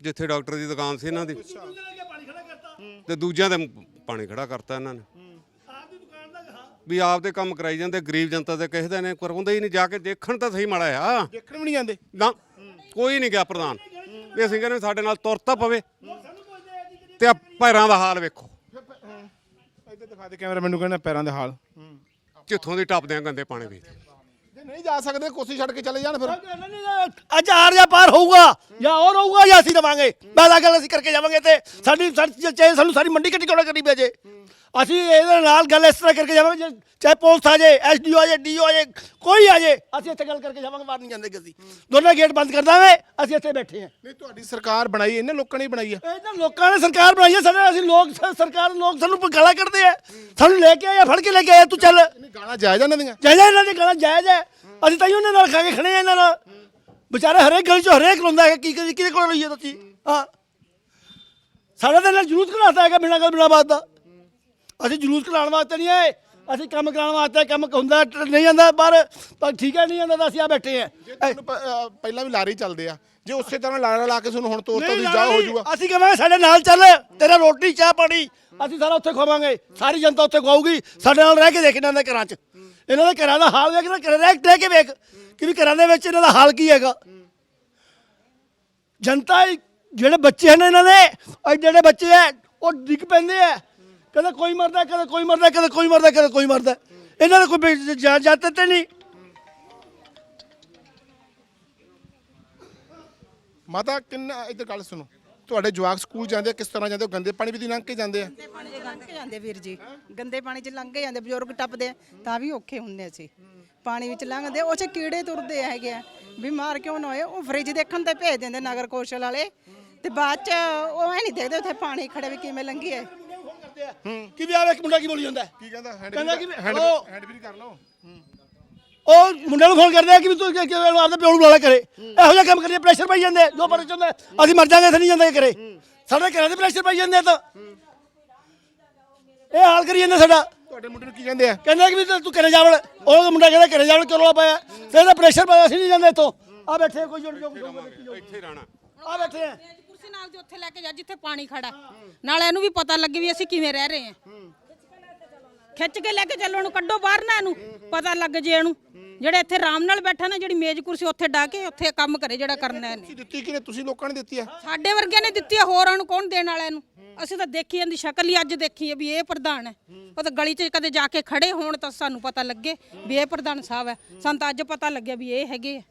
ਜਿੱਥੇ ਡਾਕਟਰ ਦੀ ਦੁਕਾਨ ਸੀ ਇਹਨਾਂ ਦੀ। ਤੇ ਦੂਜਿਆਂ ਦੇ ਪਾਣੀ ਖੜਾ ਕਰਤਾ ਇਹਨਾਂ ਨੇ। ਵੀ ਆਪਦੇ ਕੰਮ ਕਰਾਈ ਜਾਂਦੇ ਗਰੀਬ ਜਨਤਾ ਦੇ ਕਿਸੇ ਨੇ ਕਰਾਉਂਦੇ ਹੀ ਨਹੀਂ ਜਾ ਕੇ ਦੇਖਣ ਤਾਂ ਸਹੀ ਮਾੜਾ ਆ। ਦੇਖਣ ਵੀ ਨਹੀਂ ਜਾਂਦੇ। ਨਾ ਕੋਈ ਨਹੀਂ ਗਿਆ ਪ੍ਰਧਾਨ। ਵੀ ਅਸੀਂ ਕਹਿੰਦੇ ਸਾਡੇ ਨਾਲ ਤੁਰ ਤਾਂ ਪਵੇ। ਤੇ ਆ ਪੈਰਾਂ ਦਾ ਹਾਲ ਵੇਖੋ। ਇੱਧਰ ਦਿਖਾ ਦੇ ਕੈਮਰਾ ਮੈਨੂੰ ਕਹਿੰਦਾ ਪੈਰਾਂ ਦੇ ਹਾਲ। ਕਿੱਥੋਂ ਦੀ ਟੱਪਦੇ ਆ ਗੰਦੇ ਪਾਣੀ ਵਿੱਚ ਜੇ ਨਹੀਂ ਜਾ ਸਕਦੇ ਕੋਸੀ ਛੱਡ ਕੇ ਚਲੇ ਜਾਣ ਫਿਰ। ਅੱਜ ਆਰ ਜਾਂ ਪਾਰ ਹੋਊਗਾ ਜਾਂ ਹੋਰ ਹੋਊਗਾ ਜਾਂ ਅਸੀਂ ਰਵਾਂਗੇ ਪਹਿਲਾ ਗੱਲ ਅਸੀਂ ਕਰਕੇ ਜਾਵਾਂਗੇ ਤੇ ਸਾਡੀ ਸਾਡੀ- ਚਾਹੇ ਸਾਨੂੰ ਸਾਰੀ ਮੰਡੀ ਕੱਟੀ ਕੋੜਾ ਕਰੀ ਪੈ ਜੇ? ਅਸੀਂ ਇਹਦੇ ਨਾਲ ਗੱਲ ਇਸ ਤਰ੍ਹਾਂ ਕਰਕੇ ਜਾਵਾਂਗੇ ਜੇ- ਚਾਹੇ ਪੁਲਿਸ ਆ ਜਾਏ ਐਸਡੀਓ ਆ ਜਾਏ ਡੀਓ ਆ ਜਾਏ ਕੋਈ ਆ ਜਾਏ ਅਸੀਂ ਇੱਥੇ ਗੱਲ ਕਰਕੇ ਜਾਵਾਂਗੇ ਬਾਹਰ ਨਹੀਂ ਜਾਂਦੇ ਅਸੀਂ ਦੋਨੇ ਗੇਟ ਬੰਦ ਕਰ ਦਾਂਗੇ ਅਸੀਂ ਇੱਥੇ ਬੈਠੇ ਹਾਂ। ਨਹੀਂ ਤੁਹਾਡੀ ਸਰਕਾਰ ਬਣਾਈ ਇਹਨੇ ਲੋਕਾਂ ਨੇ ਹੀ ਬਣਾਈ ਆ। ਇਹ ਤਾਂ ਲੋਕਾਂ ਨੇ ਸਰਕਾਰ ਬਣਾਈ ਹੈ ਸਾਡੇ ਅਸੀਂ ਲੋਕ ਸ- ਸਰਕਾਰ ਲੋਕ ਸਾਨੂੰ ਗਾਲਾਂ ਕੱਢਦੇ ਆ। ਸਾਨੂੰ ਲੈ ਕੇ ਆਇਆ ਫੜ ਕੇ ਲੈ ਕੇ ਆਇਆ ਤੂੰ ਚੱਲ। ਨਹੀਂ ਗਾਣਾ ਜਾਇਜ਼ ਆ ਇਹਨਾਂ ਦੀਆਂ। ਜਾਇਜ਼ ਇਹਨਾਂ ਦੀ ਗਾਲਾਂ ਜਾਇਜ਼ ਹੈ ਅਸੀਂ ਤਾਂ ਹੀ ਉਹਨਾਂ ਨਾਲ ਖਾ ਕੇ ਖੜੇ ਆ ਇਹਨਾਂ ਨਾਲ। ਵਿਚਾਰੇ ਹਰੇਕ ਗਲੀ 'ਚ ਹਰੇਕ ਰੋਂਦਾ ਹੈ ਕੀ ਕਿਹਦੇ ਕੋਲ ਰਹੀਏ ਤੁਸੀਂ? ਹਾਂ। ਸਾਡਾ ਤਾਂ ਇਹਨਾਂ ਜਲੂਸ ਕਢਾਤਾ ਹੈਗਾ ਬਿਨਾਂ ਗੱਲ ਬਿਨਾਂ ਬਾਤ ਦਾ। ਅਸੀਂ ਜਲੂਸ ਕਢਾਉਣ ਵਾਸਤੇ ਨਹੀਂ ਆਏ। ਅਸੀਂ ਕੰਮ ਕਰਾਉਣ ਵਾਸਤੇ ਕੰਮ ਹੁੰਦਾ ਨਹੀਂ ਜਾਂਦਾ ਬਾਹਰ ਪਰ ਠੀਕ ਹੈ ਨਹੀਂ ਜਾਂਦਾ ਤਾਂ ਅਸੀਂ ਆ ਬੈਠੇ ਆ ਤੁਹਾਨੂੰ ਪ- ਅਹ ਪਹਿਲਾਂ ਵੀ ਲਾਰੇ ਹੀ ਚੱਲਦੇ ਆ ਜੇ ਉਸੇ ਤਰ੍ਹਾਂ ਲਾਰਾ ਲਾ ਕੇ ਤੁਹਾਨੂੰ ਹੁਣ ਤੋਰਤਾ ਨਹੀਂ ਤੁਸੀਂ ਜਾਓ ਹੋ ਜਾਊਗਾ। ਅਸੀਂ ਕਹਾਂਗੇ ਸਾਡੇ ਨਾਲ ਚੱਲ ਤੇਰਾ ਰੋਟੀ ਚਾਹ ਪਾਣੀ ਅਸੀਂ ਸਾਰਾ ਉੱਥੇ ਖਵਾਵਾਂਗੇ। ਸਾਰੀ ਜਨਤਾ ਉੱਥੇ ਖਵਾਊਗੀ। ਸਾਡੇ ਨਾਲ ਰਹਿ ਕੇ ਦੇਖ ਇਹਨਾਂ ਦੇ ਘਰਾਂ 'ਚ। ਇਹਨਾਂ ਦੇ ਘਰਾਂ ਦਾ ਹਾਲ ਵੇਖ ਨਾ ਘਰੇ ਰਹਿ ਰਹਿ ਕੇ ਵੇਖ ਕਿ ਵੀ ਘਰਾਂ ਦੇ ਵਿੱਚ ਇਹਨਾਂ ਦਾ ਹਾਲ ਕੀ ਹੈਗਾ। ਜਨਤਾ ਇਹ ਜਿਹੜੇ ਬੱਚੇ ਹਨ ਇਹਨਾਂ ਦੇ ਇਹ ਜਿਹੜੇ ਬੱਚੇ ਆ ਉਹ ਡਿੱਗ ਪੈਂਦੇ ਆ ਕਦੇ ਕੋਈ ਮਰਦਾ ਕਦੇ ਕੋਈ ਮਰਦਾ ਕਦੇ ਕੋਈ ਮਰਦਾ ਕਦੇ ਕੋਈ ਮਰਦਾ। ਇਹਨਾਂ ਦਾ ਕੋਈ ਜਾਤੇ ਤੇ ਨਹੀਂ। ਮਾਤਾ ਕਿੰਨਾ ਇੱਧਰ ਗੱਲ ਸੁਣੋ। ਤੁਹਾਡੇ ਜਵਾਕ ਸਕੂਲ ਜਾਂਦੇ ਆ ਕਿਸ ਤਰ੍ਹਾਂ ਜਾਂਦੇ ਆ? ਉਹ ਗੰਦੇ ਪਾਣੀ ਵੀ ਦੀ ਲੰਘ ਕੇ ਜਾਂਦੇ ਆ? ਪਾਣੀ 'ਚ ਲੰਘ ਕੇ ਜਾਂਦੇ ਵੀਰ ਜੀ। ਗੰਦੇ ਪਾਣੀ 'ਚ ਲੰਘ ਕੇ ਜਾਂਦੇ ਬਜ਼ੁਰਗ ਟੱਪਦੇ ਆ, ਤਾਂ ਵੀ ਔਖੇ ਹੁੰਦੇ ਅਸੀਂ। ਪਾਣੀ ਵਿੱਚ ਲੰਘਦੇ ਉਹ 'ਚ ਕੀੜੇ ਤੁਰਦੇ ਹੈਗੇ ਆ। ਬਿਮਾਰ ਕਿਉਂ ਨਾ ਹੋਏ? ਉਹ ਫ੍ਰਿਜ ਦੇਖਣ ਤੇ ਭੇਜ ਦਿੰਦੇ ਨਗਰ ਕੌਸ਼ਲ ਵਾਲੇ। ਤੇ ਬਾਅਦ 'ਚ ਉਹ ਐ ਨਹੀਂ ਦੇਖਦੇ ਉੱਥੇ ਪਾਣੀ ਖੜੇ ਵੀ ਕਿਵੇਂ ਲੰਘੀ ਹੈ ਕਿ ਵੀ ਆਵੇ ਇੱਕ ਮੁੰਡਾ ਕੀ ਬੋਲੀ ਜਾਂਦਾ? ਹੈ? ਕੀ ਕਹਿੰਦਾ? ਹੈਂਡ ਕਹਿੰਦਾ ਕਿ ਵੀ- ਹੈਂਡ ਉਹ- ਹੈਂਡ ਵੀ ਕਰ ਲਓ। ਉਹ ਮੁੰਡੇ ਨੂੰ ਫੋਨ ਕਰਦੇ ਆ ਕਿ ਵੀ ਤੂੰ ਕਿ ਕਿ ਆਪਦੇ ਪਿਓ ਨੂੰ ਬੁਲਾ ਲੈ ਕਰੇ ਇਹੋ ਜਿਹਾ ਕੰਮ ਕਰੀਏ ਪ੍ਰੈਸ਼ਰ ਪਾਈ ਜਾਂਦੇ ਆ, ਜੋ ਪਰ ਚਾਹੁੰਦੇ ਅਸੀਂ ਮਰ ਜਾਾਂਗੇ ਇੱਥੇ ਨਹੀਂ ਜਾਂਦੇ ਕਰੇ ਸਾਡੇ ਘਰਾਂ ਦੇ ਪ੍ਰੈਸ਼ਰ ਪਾਈ ਜਾਂਦੇ ਆ ਤਾਂ। ਇਹ ਹਾਲ ਕਰੀ ਜਾਂਦੇ ਸਾਡਾ। ਤੁਹਾਡੇ ਮੁੰਡੇ ਨੂੰ ਕੀ ਕਹਿੰਦੇ ਆ? ਕਹਿੰਦੇ ਕਿ ਵੀ ਤੂੰ ਘਰੇ ਜਾਵੜ ਉਹ ਮੁੰਡਾ ਕਹਿੰਦਾ ਘਰੇ ਜਾਵੜ ਕਰੋਲਾ ਪਾਇਆ ਤੇ ਇਹਦਾ ਪ੍ਰੈਸ਼ਰ ਪਾਇਆ ਅਸੀਂ ਨਹੀਂ ਜਾਂਦੇ ਇੱਥੋਂ। ਆ ਬੈਠੇ ਕੋਈ ਜੁੜ ਜੋ ਇੱਥੇ ਰਹਿਣਾ। ਆ ਬੈਠੇ ਆ। ਕੁਰਸੀ ਨਾਲ ਦੇ ਉੱਥੇ ਲੈ ਕੇ ਜਾ ਜਿੱਥੇ ਪਾਣੀ ਖੜਾ। ਨਾਲ ਇਹਨੂੰ ਵੀ ਪਤਾ ਲੱਗੇ ਵੀ ਅਸੀਂ ਕਿਵੇਂ ਰਹਿ ਰਹੇ ਹਾਂ। ਖਿੱਚ ਕੇ ਲੈ ਕੇ ਚੱਲੋ ਉਹਨੂੰ ਕੱਢੋ ਬਾਹਰ ਨਾ ਇਹਨੂੰ। ਪਤਾ ਲੱਗ ਜੇ ਇਹਨੂੰ। ਜਿਹੜੇ ਇੱਥੇ ਆਰਾਮ ਨਾਲ ਬੈਠਾ ਨਾ ਜਿਹੜੀ ਮੇਜ਼ ਕੁਰਸੀ ਉੱਥੇ ਡਾ ਕੇ ਉੱਥੇ ਕੰਮ ਕਰੇ ਜਿਹੜਾ ਕਰਨਾ ਇਹਨੇ। ਤੁਸੀਂ ਦਿੱਤੀ ਕਿਨੇ ਤੁਸੀਂ ਲੋਕਾਂ ਨੇ ਦਿੱਤੀ ਆ। ਸਾਡੇ ਵਰਗਿਆਂ ਨੇ ਦਿੱਤੀ ਆ ਹੋਰਾਂ ਨੂੰ ਕੌਣ ਦੇਣ ਵਾਲਾ ਇਹਨੂੰ? ਅਸੀਂ ਤਾਂ ਦੇਖੀ ਜਾਂਦੀ ਸ਼ਕਲ ਹੀ ਅੱਜ ਦੇਖੀ ਹੈ ਵੀ ਇਹ ਪ੍ਰਧਾਨ ਹੈ। ਉਹ ਤਾਂ ਗਲੀ 'ਚ ਕਦੇ ਜਾ ਕੇ ਖੜੇ ਹੋਣ ਤਾਂ ਸਾਨੂੰ ਪਤਾ ਲੱਗੇ ਵੀ ਇਹ ਪ੍ਰਧਾਨ ਸਾਹਿਬ ਹੈ। ਸਾਨੂੰ ਤਾਂ ਅੱਜ ਪਤਾ ਲੱਗਿਆ ਵੀ ਇਹ ਹੈਗੇ ਆ।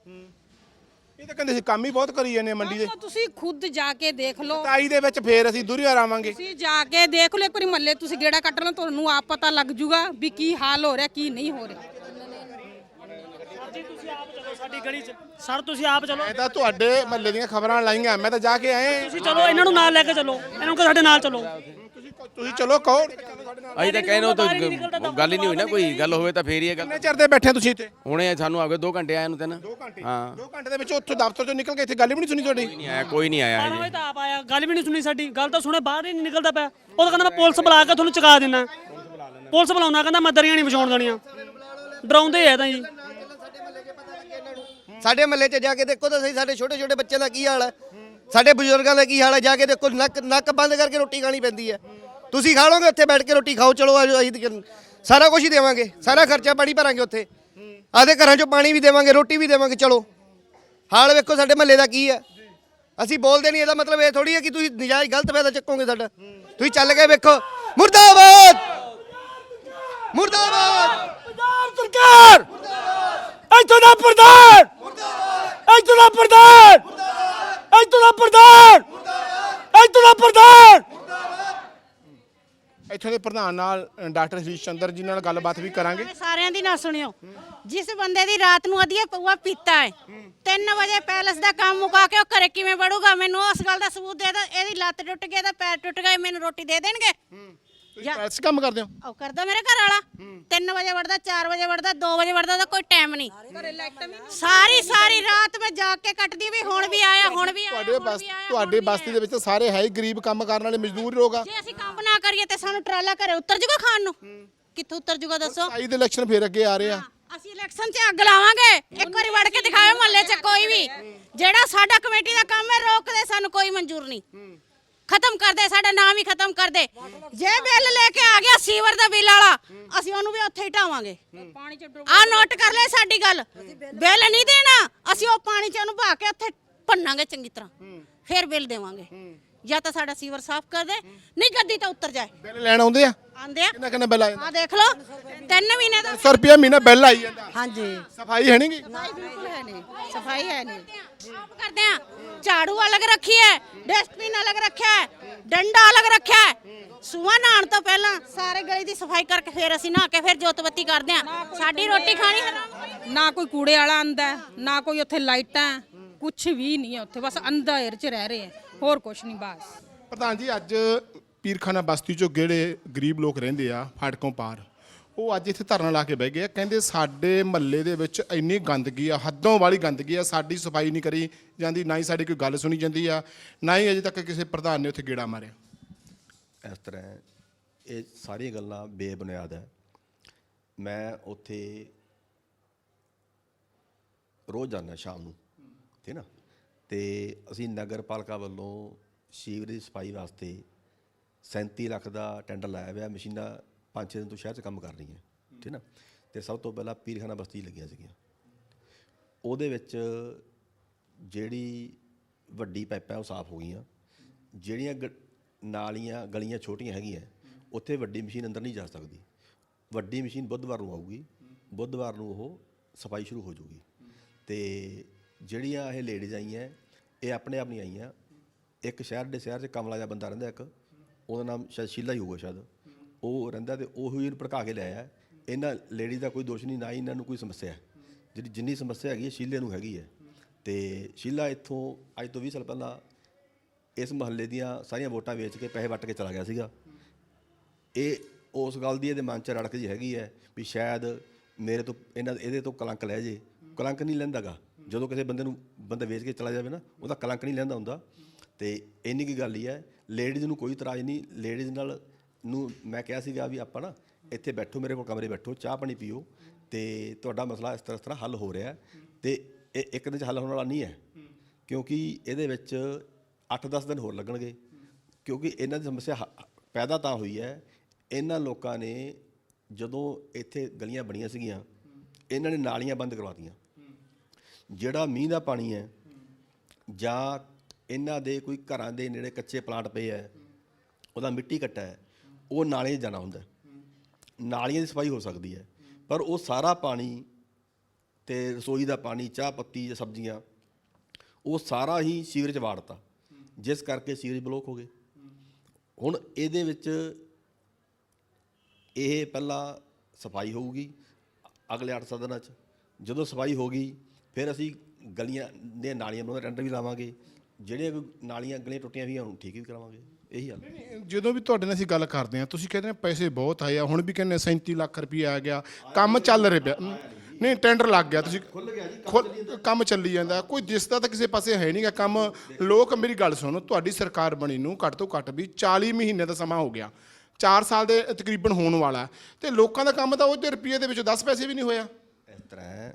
ਇਹ ਤਾਂ ਕਹਿੰਦੇ ਸੀ ਕੰਮ ਹੀ ਬਹੁਤ ਕਰੀ ਜਾਂਦੇ ਆ ਮੰਡੀ ਦੇ। ਤਾਂ ਤੁਸੀਂ ਖੁਦ ਜਾ ਕੇ ਦੇਖ ਲਓ। ਤਾਈ ਦੇ ਵਿੱਚ ਫੇਰ ਅਸੀਂ ਦੂਰੀ ਆਵਾਂਗੇ। ਤੁਸੀਂ ਜਾ ਕੇ ਦੇਖ ਲਓ ਇੱਕ ਵਾਰੀ ਮਹੱਲੇ ਤੁਸੀਂ ਗੇੜਾ ਕੱਟ ਲਓ ਤੁਹਾਨੂੰ ਆਪ ਪਤਾ ਲੱਗ ਜੂਗਾ ਵੀ ਕੀ ਹਾਲ ਹੋ ਰਿਹਾ ਕੀ ਨਹੀਂ ਹੋ ਰਿਹਾ। ਜੀ ਤੁਸੀਂ ਆਪ ਚਲੋ ਸਾਡੀ ਗਲੀ 'ਚ। ਸਰ ਤੁਸੀਂ ਆਪ ਚਲੋ। ਮੈਂ ਤਾਂ ਤੁਹਾਡੇ ਮਹੱਲੇ ਦੀਆਂ ਖਬਰਾਂ ਲਾਈਆਂ ਮੈਂ ਤਾਂ ਜਾ ਕੇ ਆਏ ਤੁਸੀਂ ਚਲੋ ਇਹਨਾਂ ਨੂੰ ਨਾਲ ਲੈ ਕੇ ਚਲੋ। ਇਹਨਾਂ ਨੂੰ ਕਹੋ ਸਾਡੇ ਨਾਲ ਚਲੋ। ਤੁਸੀਂ ਚਲੋ ਕਹੋ। ਅਸੀਂ ਤਾਂ ਕਹਿੰਦੇ ਉਹ ਤਾਂ ਗੱਲ ਹੀ ਨਹੀਂ ਹੋਈ ਨਾ ਕੋਈ ਗੱਲ ਹੋਵੇ ਤਾਂ ਫੇਰ ਹੀ ਇਹ ਗੱਲ। ਕਿੰਨੇ ਚਿਰ ਦੇ ਬੈਠੇ ਤੁਸੀਂ ਇੱਥੇ? ਹੁਣੇ ਸਾਨੂੰ ਆ ਗਏ 2 ਘੰਟੇ ਆਏ ਨੂੰ ਤਿੰਨ। 2 ਘੰਟੇ? ਹਾਂ। 2 ਘੰਟੇ ਦੇ ਵਿੱਚ ਉੱਥੋਂ ਦਫ਼ਤਰ ਚੋਂ ਨਿਕਲ ਕੇ ਇੱਥੇ ਗੱਲ ਵੀ ਨਹੀਂ ਸੁਣੀ ਤੁਹਾਡੀ? ਨਹੀਂ ਆਇਆ ਕੋਈ ਨਹੀਂ ਆਇਆ 12 ਹਜੇ। ਤਾਂ ਆਪ ਆਇਆ ਗੱਲ ਵੀ ਨਹੀਂ ਸੁਣੀ ਸਾਡੀ ਗੱਲ ਤਾਂ ਸੁਣੇ ਬਾਹਰ ਹੀ ਨਹੀਂ ਨਿਕਲਦਾ ਪਿਆ। ਉਹ ਤਾਂ ਕਹਿੰਦਾ ਮੈਂ ਪੁਲਿਸ ਬੁਲਾ ਕੇ ਤੁਹਾਨੂੰ ਚੁਕਾ ਦਿੰਦਾ। ਪੁਲਿਸ ਬੁਲਾਉਣਾ ਕਹਿੰਦਾ ਮੈਂ ਦਰੀਆਂ ਨਹੀਂ ਵਿਛਾਉਣ ਦੇਣੀਆਂ। ਡਰਾਉਂਦੇ ਆ ਤਾਂ ਜੀ। ਸਾਡੇ ਮਹੱਲੇ 'ਚ ਜਾ ਕੇ ਦੇਖੋ ਤਾਂ ਸਹੀ ਸਾਡੇ ਛੋਟੇ ਛੋਟੇ ਬੱਚਿਆਂ ਦਾ ਕੀ ਹਾਲ ਹੈ? ਸਾਡੇ ਬਜ਼ੁਰਗਾਂ ਦਾ ਕੀ ਹਾਲ ਹੈ? ਜਾ ਕੇ ਦੇਖੋ ਨੱਕ ਨੱਕ ਬੰਦ ਕਰਕੇ ਰੋਟੀ ਖਾਣੀ ਪੈਂਦੀ ਹੈ। ਤੁਸੀਂ ਖਾ ਲਓਗੇ ਉੱਥੇ ਬੈਠ ਕੇ ਰੋਟੀ ਖਾਓ, ਚਲੋ ਆਜੋ ਅਸੀਂ ਤੇ ਸਾਰਾ ਕੁਝ ਹੀ ਦੇਵਾਂਗੇ, ਸਾਰਾ ਖਰਚਾ ਪਾਣੀ ਭਰਾਂਗੇ ਉੱਥੇ। ਆਦੇ ਘਰਾਂ 'ਚੋਂ ਪਾਣੀ ਵੀ ਦੇਵਾਂਗੇ, ਰੋਟੀ ਵੀ ਦੇਵਾਂਗੇ, ਚਲੋ। ਹਾਲ ਵੇਖੋ ਸਾਡੇ ਮਹੱਲੇ ਦਾ ਕੀ ਹੈ ਅਸੀਂ ਬੋਲਦੇ ਨਹੀਂ ਇਹਦਾ ਮਤਲਬ ਇਹ ਥੋੜੀ ਹੈ ਕਿ ਤੁਸੀਂ ਨਜਾਇਜ਼ ਗਲਤ ਫਾਇਦਾ ਚੱਕੋਗੇ ਸਾਡਾ। ਤੁਸੀਂ ਚੱਲ ਕੇ ਵੇਖੋ। ਮੁਰਦਾਬਾਦ! ਮੁਰਦਾਬਾਦ! ਪੰਜਾਬ ਸਰਕਾਰ! ਇੱਥੋਂ ਦਾ ਪ੍ਰਧਾਨ! ਇੱਥੋਂ ਦਾ ਪ੍ਰਧਾਨ! ਇੱਥੋਂ ਦਾ ਪ੍ਰਧਾਨ! ਇੱਥੋਂ ਦਾ ਪ੍ਰਧਾਨ! ਇੱਥੋਂ ਦੇ ਪ੍ਰਧਾਨ ਨਾਲ ਅ, ਡਾਕਟਰ ਹਰੀਸ਼ ਚੰਦਰ ਜੀ ਨਾਲ ਗੱਲਬਾਤ ਵੀ ਕਰਾਂਗੇ। ਸਾਰਿਆਂ ਦੀ ਨਾ ਸੁਣਿਓ ਜਿਸ ਬੰਦੇ ਦੀ ਰਾਤ ਨੂੰ ਅਧੀਆ ਪਊਆ ਪੀਤਾ ਹੈ 3 ਵਜੇ ਪੈਲਸ ਦਾ ਕੰਮ ਮੁਕਾ ਕੇ ਉਹ ਘਰੇ ਕਿਵੇਂ ਵੜੂਗਾ? ਮੈਨੂੰ ਉਸ ਗੱਲ ਦਾ ਸਬੂਤ ਦੇ ਦੋ ਇਹਦੀ ਲੱਤ ਟੁੱਟ ਗਈ ਇਹਦਾ ਪੈਰ ਟੁੱਟ ਗਿਆ ਮੈਨੂੰ ਰੋਟੀ ਦੇ ਦੇਣਗੇ? ਤੁਸੀਂ ਪੈਸੇ ਕੰਮ ਕਰਦੇ ਹੋ? ਉਹ ਕਰਦਾ ਮੇਰੇ ਘਰ ਵਾਲਾ 3 ਵਜੇ ਵੜਦਾ 4 ਵਜੇ ਵੜਦਾ 2 ਵਜੇ ਵੜਦਾ ਉਹਦਾ ਕੋਈ ਟਾਈਮ ਨਹੀਂ। ਸਾਰੀ ਸਾਰੀ ਰਾਤ ਮੈਂ ਜਾਗ ਕੇ ਕੱਟਦੀ ਵੀ ਹੁਣ ਵੀ ਆਇਆ ਹੁਣ ਵੀ ਆਇਆ ਤੁਹਾਡੇ ਹੁਣ ਬਸ ਵੀ ਆਇਆ, ਤੁਹਾਡੇ ਵੀ ਬਸਤੀ ਦੇ ਵਿੱਚ ਤਾਂ ਸਾਰੇ ਹੈ ਹੀ ਗਰੀਬ ਕੰਮ ਕਰਨ ਵਾਲੇ ਮਜ਼ਦੂਰ ਲੋਕ ਆ। ਜੇ ਅਸੀਂ ਕੰਮ ਨਾ ਕਰੀਏ ਤੇ ਸਾਨੂੰ ਟਰਾਲਾ ਘਰੇ ਉਤਰ ਜੂਗਾ ਖਾਣ ਨੂੰ? ਕਿੱਥੋਂ ਉਤਰ ਜੂਗਾ ਦੱਸੋ? ਦੇ ਇਲੈਕਸ਼ਨ ਫੇਰ ਅੱਗੇ ਆ ਰਹੇ ਆ। ਅਸੀਂ ਇਲੈਕਸ਼ਨ 'ਚ ਅੱਗ ਲਾਵਾਂਗੇ। ਇੱਕ ਵਾਰੀ ਵੜ ਕੇ ਦਿਖਾਓ ਮਹੱਲੇ 'ਚ ਕੋਈ ਵੀ। ਜਿਹੜਾ ਸਾਡਾ ਕਮੇਟੀ ਦਾ ਕੰਮ ਹੈ ਰੋਕ ਦੇ ਸਾਨੂੰ ਕੋਈ ਮਨਜ਼ੂਰ ਨਹੀਂ। ਖਤਮ ਕਰ ਦੇ ਸਾਡਾ ਨਾਮ ਹੀ ਖਤਮ ਕਰ ਦੇ। ਜੇ ਬਿੱਲ ਲੈ ਕੇ ਆ ਗਿਆ ਸੀਵਰ ਦਾ ਬਿੱਲ ਵਾਲਾ ਅਸੀਂ ਉਹਨੂੰ ਵੀ ਉੱਥੇ ਹੀ ਢਾਵਾਂਗੇ। ਪਾਣੀ ਚ ਡੁੱਬ ਆ ਨੋਟ ਕਰ ਲੈ ਸਾਡੀ ਗੱਲ। ਬਿੱਲ ਨਹੀਂ ਦੇਣਾ ਅਸੀਂ ਉਹ ਪਾਣੀ 'ਚ ਉਹਨੂੰ ਭਾ ਕੇ ਉੱਥੇ ਭੰਨਾਂਗੇ ਚੰਗੀ ਤਰ੍ਹਾਂ। ਫਿਰ ਬਿੱਲ ਦੇਵਾਂਗੇ। ਜਾਂ ਤਾਂ ਸਾਡਾ ਸੀਵਰ ਸਾਫ਼ ਕਰ ਦੇ ਨਹੀਂ ਗੱਦੀ ਤਾਂ ਉੱਤਰ ਜਾਏ। ਬਿੱਲ ਲੈਣ ਆਉਂਦੇ ਆ? ਆਂਦੇ ਆ। ਕਿੰਨਾ ਕਿੰਨਾ ਬਿੱਲ ਆ ਜਾਂਦਾ ਆ ਦੇਖ ਲਓ ਤਿੰਨ ਮਹੀਨੇ ਦਾ 100 ਰੁਪਿਆ ਮਹੀਨਾ ਬਿੱਲ ਆਈ ਜਾਂਦਾ। ਹਾਂਜੀ। ਸਫ਼ਾਈ ਹੈ ਨਹੀਂਗੀ ਸਫ਼ਾਈ ਬਿਲਕੁਲ ਹੈ ਨਹੀਂ। ਸਫ਼ਾਈ ਹੈ ਨਹੀਂ। ਆਪ ਕਰਦੇ ਆ। ਝਾੜੂ ਅਲੱਗ ਰੱਖੀ ਹੈ ਡਸਟਬਿਨ ਅਲੱਗ ਰੱਖਿਆ ਹੈ ਡੰਡਾ ਅਲੱਗ ਰੱਖਿਆ ਹੈ। ਸੂਆ ਨਹਾਉਣ ਤੋਂ ਪਹਿਲਾਂ ਸਾਰੇ ਗਲੀ ਦੀ ਸਫ਼ਾਈ ਕਰਕੇ ਫਿਰ ਅਸੀਂ ਨਹਾ ਕੇ ਫਿਰ ਜੋਤ ਬੱਤੀ ਕਰਦੇ ਆ। ਸਾਡੀ ਰੋਟੀ ਖਾਣੀ ਹਰਾਮ ਨਾ ਕੋਈ ਕੂੜੇ ਵਾਲਾ ਆਂਦਾ ਹੈ, ਨਾ ਕੋਈ ਉੱਥੇ ਲਾਈਟਾਂ ਕੁਝ ਵੀ ਨਹੀਂ ਹੈ ਉੱਥੇ ਬਸ ਅੰਧੇਰ ਚ ਰਹਿ ਰਹੇ ਹੈ ਹੋਰ ਕੁਝ ਨਹੀਂ ਬਸ। ਪ੍ਰਧਾਨ ਜੀ ਅੱਜ ਪੀਰਖਾਨਾ ਬਸਤੀ ਚੋਂ ਜਿਹੜੇ ਗਰੀਬ ਲੋਕ ਰਹਿੰਦੇ ਆ ਫਾਟਕੋਂ ਪਾਰ ਉਹ ਅੱਜ ਇੱਥੇ ਧਰਨਾ ਲਾ ਕੇ ਬਹਿ ਗਏ ਆ। ਕਹਿੰਦੇ ਸਾਡੇ ਮਹੱਲੇ ਦੇ ਵਿੱਚ ਇੰਨੀ ਗੰਦਗੀ ਆ ਹੱਦੋਂ ਵਾਲੀ ਗੰਦਗੀ ਆ ਸਾਡੀ ਸਫ਼ਾਈ ਨਹੀਂ ਕਰੀ ਜਾਂਦੀ ਨਾ ਹੀ ਸਾਡੀ ਕੋਈ ਗੱਲ ਸੁਣੀ ਜਾਂਦੀ ਆ ਨਾ ਹੀ ਅਜੇ ਤੱਕ ਕਿਸੇ ਪ੍ਰਧਾਨ ਨੇ ਉੱਥੇ ਗੇੜਾ ਮਾਰਿਆ। ਇਸ ਤਰ੍ਹਾਂ ਇਹ ਸਾਰੀਆਂ ਗੱਲਾਂ ਬੇਬੁਨਿਆਦ ਹੈ। ਮੈਂ ਉੱਥੇ ਰੋਜ਼ ਜਾਂਦਾ ਸ਼ਾਮ ਨੂੰ ਠੀਕ ਨਾ? ਤੇ ਅਸੀਂ ਨਗਰ ਪਾਲਿਕਾ ਵੱਲੋਂ ਸੀਵਰੇਜ ਦੀ ਸਫ਼ਾਈ ਵਾਸਤੇ 37 ਲੱਖ ਦਾ ਟੈਂਡਰ ਲਾਇਆ ਹੋਇਆ, ਮਸ਼ੀਨਾਂ 5-6 ਦਿਨ ਤੋਂ ਸ਼ਹਿਰ 'ਚ ਕੰਮ ਕਰ ਰਹੀਆਂ, ਠੀਕ ਨਾ? ਤੇ ਸਭ ਤੋਂ ਪਹਿਲਾਂ ਪੀਰਖਾਨਾ ਬਸਤੀ ਲੱਗੀਆਂ ਸੀਗੀਆਂ। ਉਹਦੇ ਵਿੱਚ ਜਿਹੜੀ ਵੱਡੀ ਪਾਈਪਾਂ ਉਹ ਸਾਫ਼ ਹੋ ਗਈਆਂ। ਜਿਹੜੀਆਂ ਗ- ਨਾਲੀਆਂ, ਗਲੀਆਂ ਛੋਟੀਆਂ ਹੈਗੀਆਂ, ਉੱਥੇ ਵੱਡੀ ਮਸ਼ੀਨ ਅੰਦਰ ਨਹੀਂ ਜਾ ਸਕਦੀ। ਵੱਡੀ ਮਸ਼ੀਨ ਬੁੱਧਵਾਰ ਨੂੰ ਆਊਗੀ, ਬੁੱਧਵਾਰ ਨੂੰ ਉਹ ਸਫ਼ਾਈ ਸ਼ੁਰੂ ਹੋ ਜਾਊਗੀ। ਤੇ ਜਿਹੜੀਆਂ ਇਹ ਲੇਡੀਜ਼ ਆਈਆਂ, ਇਹ ਆਪਣੇ ਆਪ ਨਹੀਂ ਆਈਆਂ। ਇੱਕ ਸ਼ਹਿਰ ਦੇ ਸ਼ਹਿਰ 'ਚ ਕਮਲਾ ਜਿਹਾ ਬੰਦਾ ਰਹਿੰਦਾ ਇੱਕ, ਉਹਦਾ ਨਾਮ ਸ਼ਾਇਦ ਸ਼ੀਲਾ ਹੀ ਹੋਊਗਾ ਸ਼ਾਇਦ। ਉਹ ਰਹਿੰਦਾ ਤੇ ਉਹ ਹੀ ਭੜਕਾ ਕੇ ਲੈ ਆਇਆ। ਇਹਨਾਂ ਲੇਡੀਜ਼ ਦਾ ਕੋਈ ਦੋਸ਼ ਨਹੀਂ, ਨਾ ਹੀ ਇਹਨਾਂ ਨੂੰ ਕੋਈ ਸਮੱਸਿਆ ਹੈ। ਜਿਹੜੀ ਜਿੰਨੀ ਸਮੱਸਿਆ ਹੈਗੀ ਹੈ, ਸ਼ੀਲੇ ਨੂੰ ਹੈਗੀ ਹੈ। ਤੇ ਸ਼ੀਲਾ ਇੱਥੋਂ ਅੱਜ ਤੋਂ 20 ਸਾਲ ਪਹਿਲਾਂ ਇਸ ਮਹੱਲੇ ਦੀਆਂ ਸਾਰੀਆਂ ਵੋਟਾਂ ਵੇਚ ਕੇ ਪੈਸੇ ਵੱਟ ਕੇ ਚਲਾ ਗਿਆ ਸੀਗਾ। ਇਹ ਉਸ ਗੱਲ ਦੀ ਇਹਦੇ ਮਨ 'ਚ ਰੜਕ ਜੀ ਹੈਗੀ ਹੈ ਵੀ ਸ਼ਾਇਦ ਮੇਰੇ ਤੋਂ ਇਹਨਾਂ, ਇਹਦੇ ਤੋਂ ਕਲੰਕ ਲੈ ਜੇ। ਕਲੰਕ ਨਹੀਂ ਲੈਂਦਾਗਾ। ਜਦੋਂ ਕਿਸੇ ਬੰਦੇ ਨੂੰ ਬੰਦਾ ਵੇਚ ਕੇ ਚਲਾ ਜਾਵੇ ਨਾ, ਉਹਦਾ ਕਲੰਕ ਨਹੀਂ ਲੈਂਦਾ ਹੁੰਦਾ। ਤੇ ਇੰਨੀ ਕੀ ਗੱਲ ਹੀ ਹੈ ਲੇਡੀਜ਼ ਨੂੰ ਕੋਈ ਇਤਰਾਜ਼ ਨਹੀਂ ਲੇਡੀਜ਼ ਨਾਲ ਨੂੰ ਮੈਂ ਕਿਹਾ ਸੀਗਾ ਵੀ ਆਪਾਂ ਨਾ ਇੱਥੇ ਬੈਠੋ, ਮੇਰੇ ਕੋਲ ਕਮਰੇ ਬੈਠੋ, ਚਾਹ ਪਾਣੀ ਪੀਓ, ਤੇ ਤੁਹਾਡਾ ਮਸਲਾ ਇਸ ਤਰ੍ਹਾਂ ਇਸ ਤਰ੍ਹਾਂ ਹੱਲ ਹੋ ਰਿਹਾ। ਹੈ ਤੇ ਇਹ ਇੱਕ ਦਿਨ 'ਚ ਹੱਲ ਹੋਣ ਵਾਲਾ ਨਹੀਂ ਹੈ, ਕਿਉਂਕਿ ਇਹਦੇ ਵਿੱਚ 8-10 ਦਿਨ ਹੋਰ ਲੱਗਣਗੇ। ਕਿਉਂਕਿ ਇਹਨਾਂ ਦੀ ਸਮੱਸਿਆ ਹ- ਪੈਦਾ ਤਾਂ ਹੋਈ ਹੈ, ਇਹਨਾਂ ਲੋਕਾਂ ਨੇ ਜਦੋਂ ਇੱਥੇ ਗਲੀਆਂ ਬਣੀਆਂ ਸੀਗੀਆਂ, ਇਹਨਾਂ ਨੇ ਨਾਲੀਆਂ ਬੰਦ ਕਰਵਾਤੀਆਂ ਜਿਹੜਾ ਮੀਂਹ ਦਾ ਪਾਣੀ ਹੈ, ਜਾਂ ਇਹਨਾਂ ਦੇ ਕੋਈ ਘਰਾਂ ਦੇ ਨੇੜੇ ਕੱਚੇ ਪਲਾਂਟ ਪਏ ਹੈ, ਉਹਦਾ ਮਿੱਟੀ ਕੱਟਾ ਹੈ, ਉਹ ਨਾਲੇ 'ਚ ਜਾਣਾ ਹੁੰਦਾ ਨਾਲੀਆਂ ਦੀ ਸਫ਼ਾਈ ਹੋ ਸਕਦੀ ਹੈ, ਪਰ ਉਹ ਸਾਰਾ ਪਾਣੀ ਤੇ ਰਸੋਈ ਦਾ ਪਾਣੀ, ਚਾਹ ਪੱਤੀ ਜਾਂ ਸਬਜ਼ੀਆਂ, ਉਹ ਸਾਰਾ ਹੀ ਸੀਵਰੇਜ 'ਚ ਵਾੜਤਾ, ਜਿਸ ਕਰਕੇ ਸੀਵਰੇਜ ਬਲੌਕ ਹੋ ਗਏ। ਹੁਣ ਇਹਦੇ ਵਿੱਚ ਇਹ ਪਹਿਲਾਂ ਸਫ਼ਾਈ ਹੋਊਗੀ ਅਗਲੇ 8 ਦਿਨਾਂ 'ਚ। ਜਦੋਂ ਸਫ਼ਾਈ ਹੋ ਗਈ ਫਿਰ ਅਸੀਂ ਗਲੀਆਂ ਦੇ ਨਾਲੀਆਂ ਦਾ ਟੈਂਡਰ ਵੀ ਲਾਵਾਂਗੇ ਜਿਹੜੀਆਂ ਕੋਈ ਨਾਲੀਆਂ ਗਲੀਆਂ ਟੁੱਟੀਆਂ ਵੀ ਹੁਣ ਠੀਕ ਵੀ ਕਰਾਵਾਂਗੇ ਇਹੀ ਹੱਲ ਜਦੋਂ ਵੀ ਤੁਹਾਡੇ ਨਾਲ ਅਸੀਂ ਗੱਲ ਕਰਦੇ ਆ ਤੁਸੀਂ ਕਹਿੰਦੇ ਨੇ ਪੈਸੇ ਬਹੁਤ ਆਏ ਆ ਹੁਣ ਵੀ ਕਹਿੰਦੇ 37 ਲੱਖ ਰੁਪਏ ਆ ਗਿਆ ਕੰਮ ਚੱਲ ਰਿਹਾ ਨਹੀਂ ਟੈਂਡਰ ਲੱਗ ਗਿਆ ਤੁਸੀਂ ਖੁੱਲ ਗਿਆ ਜੀ ਕੰਮ ਚੱਲੀ ਜਾਂਦਾ। ਕੋਈ ਦਿਸਦਾ ਤਾਂ ਕਿਸੇ ਪਾਸੇ ਹੈ ਨਹੀਂਗਾ ਕੰਮ। ਲੋਕ ਮੇਰੀ ਗੱਲ ਸੁਣੋ ਤੁਹਾਡੀ ਸਰਕਾਰ ਬਣੀ ਨੂੰ ਘੱਟ ਤੋਂ ਘੱਟ ਵੀ 40 ਮਹੀਨੇ ਦਾ ਸਮਾਂ ਹੋ ਗਿਆ। 4 ਸਾਲ ਦੇ ਤਕਰੀਬਨ ਹੋਣ ਵਾਲਾ ਤੇ ਲੋਕਾਂ ਦਾ ਕੰਮ ਤਾਂ ਉਹਦੇ ਰੁਪਏ ਦੇ ਵਿੱਚ 10 ਪੈਸੇ ਵੀ ਨਹੀਂ ਹੋਇਆ। ਇਸ ਤਰ੍ਹਾਂ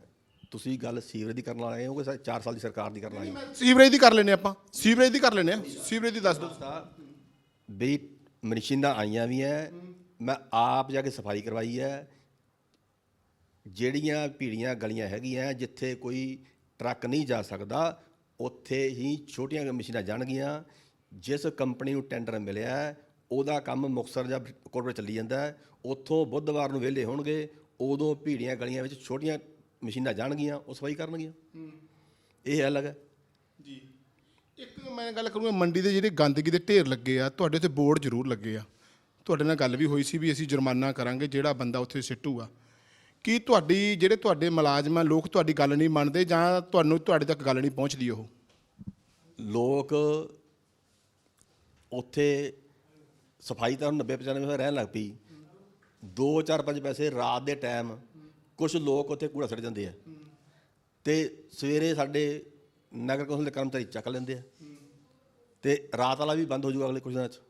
ਤੁਸੀਂ ਗੱਲ ਸੀਵਰੇਜ ਦੀ ਕਰਨ ਵਾਲੇ ਹੋ ਕਿ 4 ਸਾਲ ਦੀ ਸਰਕਾਰ ਦੀ ਕਰਨ ਵਾਲੇ ਹੋ? ਸੀਵਰੇਜ ਦੀ ਕਰ ਲੈਨੇ ਆਪਾਂ। ਸੀਵਰੇਜ ਦੀ ਕਰ ਲੈਨੇ ਆ। ਸੀਵਰੇਜ ਦੀ ਦੱਸ ਦਿਓ। ਵੀ ਮਸ਼ੀਨਾਂ ਆਈਆਂ ਵੀ ਐ। ਮੈਂ ਆਪ ਜਾ ਕੇ ਸਫ਼ਾਈ ਕਰਵਾਈ ਹੈ ਜਿਹੜੀਆਂ ਭੀੜੀਆਂ ਗਲੀਆਂ ਹੈਗੀਆਂ ਜਿੱਥੇ ਕੋਈ ਟਰੱਕ ਨਹੀਂ ਜਾ ਸਕਦਾ ਉੱਥੇ ਹੀ ਛੋਟੀਆਂ ਮਸ਼ੀਨਾਂ ਜਾਣਗੀਆਂ। ਜਿਸ ਕੰਪਨੀ ਨੂੰ ਟੈਂਡਰ ਮਿਲਿਆ ਉਹਦਾ ਕੰਮ ਮੁਕਤਸਰ ਜਾਂ ਕੋਰਪੋਰੇਟ ਚੱਲੀ ਜਾਂਦਾ। ਉੱਥੋਂ ਬੁੱਧਵਾਰ ਨੂੰ ਵਿਹਲੇ ਹੋਣਗੇ। ਉਦੋਂ ਭੀੜੀਆਂ ਗਲੀਆਂ ਵਿੱਚ ਛੋਟੀਆਂ ਮਸ਼ੀਨਾਂ ਜਾਣਗੀਆਂ ਉਹ ਸਫ਼ਾਈ ਕਰਨਗੀਆਂ। ਇਹ ਅਲੱਗ ਹੈ। ਇੱਕ ਮੈਂ ਗੱਲ ਕਰੂੰਗਾ ਮੰਡੀ ਦੇ ਜਿਹੜੇ ਗੰਦਗੀ ਦੇ ਢੇਰ ਲੱਗੇ ਆ ਤੁਹਾਡੇ ਉੱਤੇ ਬੋਰਡ ਜ਼ਰੂਰ ਲੱਗੇ ਆ। ਤੁਹਾਡੇ ਨਾਲ ਗੱਲ ਵੀ ਹੋਈ ਸੀ ਵੀ ਅਸੀਂ ਜੁਰਮਾਨਾ ਕਰਾਂਗੇ ਜਿਹੜਾ ਬੰਦਾ ਉੱਥੇ ਸਿੱਟੂਗਾ। ਕੀ ਤੁਹਾਡੀ ਜਿਹੜੇ ਤੁਹਾਡੇ ਮੁਲਾਜ਼ਮ ਆ ਲੋਕ ਤੁਹਾਡੀ ਗੱਲ ਨਹੀਂ ਮੰਨਦੇ ਜਾਂ ਤੁਹਾਨੂੰ ਤੁਹਾਡੇ ਤੱਕ ਗੱਲ ਨਹੀਂ ਪਹੁੰਚਦੀ ਉਹ? ਲੋਕ ਉੱਥੇ ਸਫ਼ਾਈ ਤਾਂ 90 95 ਰਹਿਣ ਲੱਗ ਪਈ। 2 4 5 ਪੈਸੇ ਰਾਤ ਦੇ ਟਾਈਮ ਕੁਝ ਲੋਕ ਉੱਥੇ ਕੂੜਾ ਸੜ ਜਾਂਦੇ ਆ। ਤੇ ਸਵੇਰੇ ਸਾਡੇ ਨਗਰ ਕੌਂਸਲ ਦੇ ਕਰਮਚਾਰੀ ਚੱਕ ਲੈਂਦੇ ਆ। ਤੇ ਰਾਤ ਵਾਲਾ ਵੀ ਬੰਦ ਹੋ ਜਾਊਗਾ ਅਗਲੇ ਕੁਝ ਦਿਨਾਂ ਚ।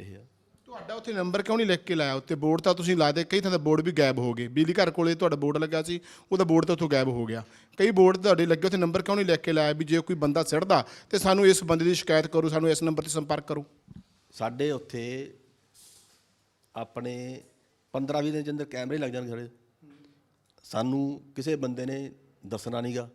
ਇਹ ਆ। ਤੁਹਾਡਾ ਉੱਥੇ ਨੰਬਰ ਕਿਉਂ ਨਹੀਂ ਲਿਖ ਕੇ ਲਾਇਆ? ਉੱਤੇ ਬੋਰਡ ਤਾਂ ਤੁਸੀਂ ਲਾ ਦੇ ਕਈ ਥਾਂ ਤੇ ਬੋਰਡ ਵੀ ਗਾਇਬ ਹੋ ਗਏ। ਬਿਜਲੀ ਘਰ ਕੋਲੇ ਤੁਹਾਡਾ ਬੋਰਡ ਲੱਗਾ ਸੀ ਉਹਦਾ ਬੋਰਡ ਤਾਂ ਉੱਥੋਂ ਗਾਇਬ ਹੋ ਗਿਆ। ਕਈ ਬੋਰਡ ਤੁਹਾਡੇ ਲੱਗੇ ਉੱਥੇ ਨੰਬਰ ਕਿਉਂ ਨਹੀਂ ਲਿਖ ਕੇ ਲਾਇਆ ਵੀ ਜੇ ਕੋਈ ਬੰਦਾ ਸਿੜਦਾ ਤੇ ਸਾਨੂੰ ਇਸ ਬੰਦੇ ਦੀ ਸ਼ਿਕਾਇਤ ਕਰੋ ਸਾਨੂੰ ਇਸ ਨੰਬਰ ਤੇ ਸੰਪਰਕ ਕਰੋ। ਸਾਡੇ ਉੱਥੇ ਆਪਣੇ 15 20 ਦਿਨ ਦੇ ਅੰਦਰ ਕੈਮਰੇ ਲੱਗ ਜਾਣਗੇ ਸਾਡੇ। ਸਾਨੂੰ ਕਿਸੇ ਬੰਦੇ ਨੇ ਦੱਸਣਾ ਨਹੀਂਗਾ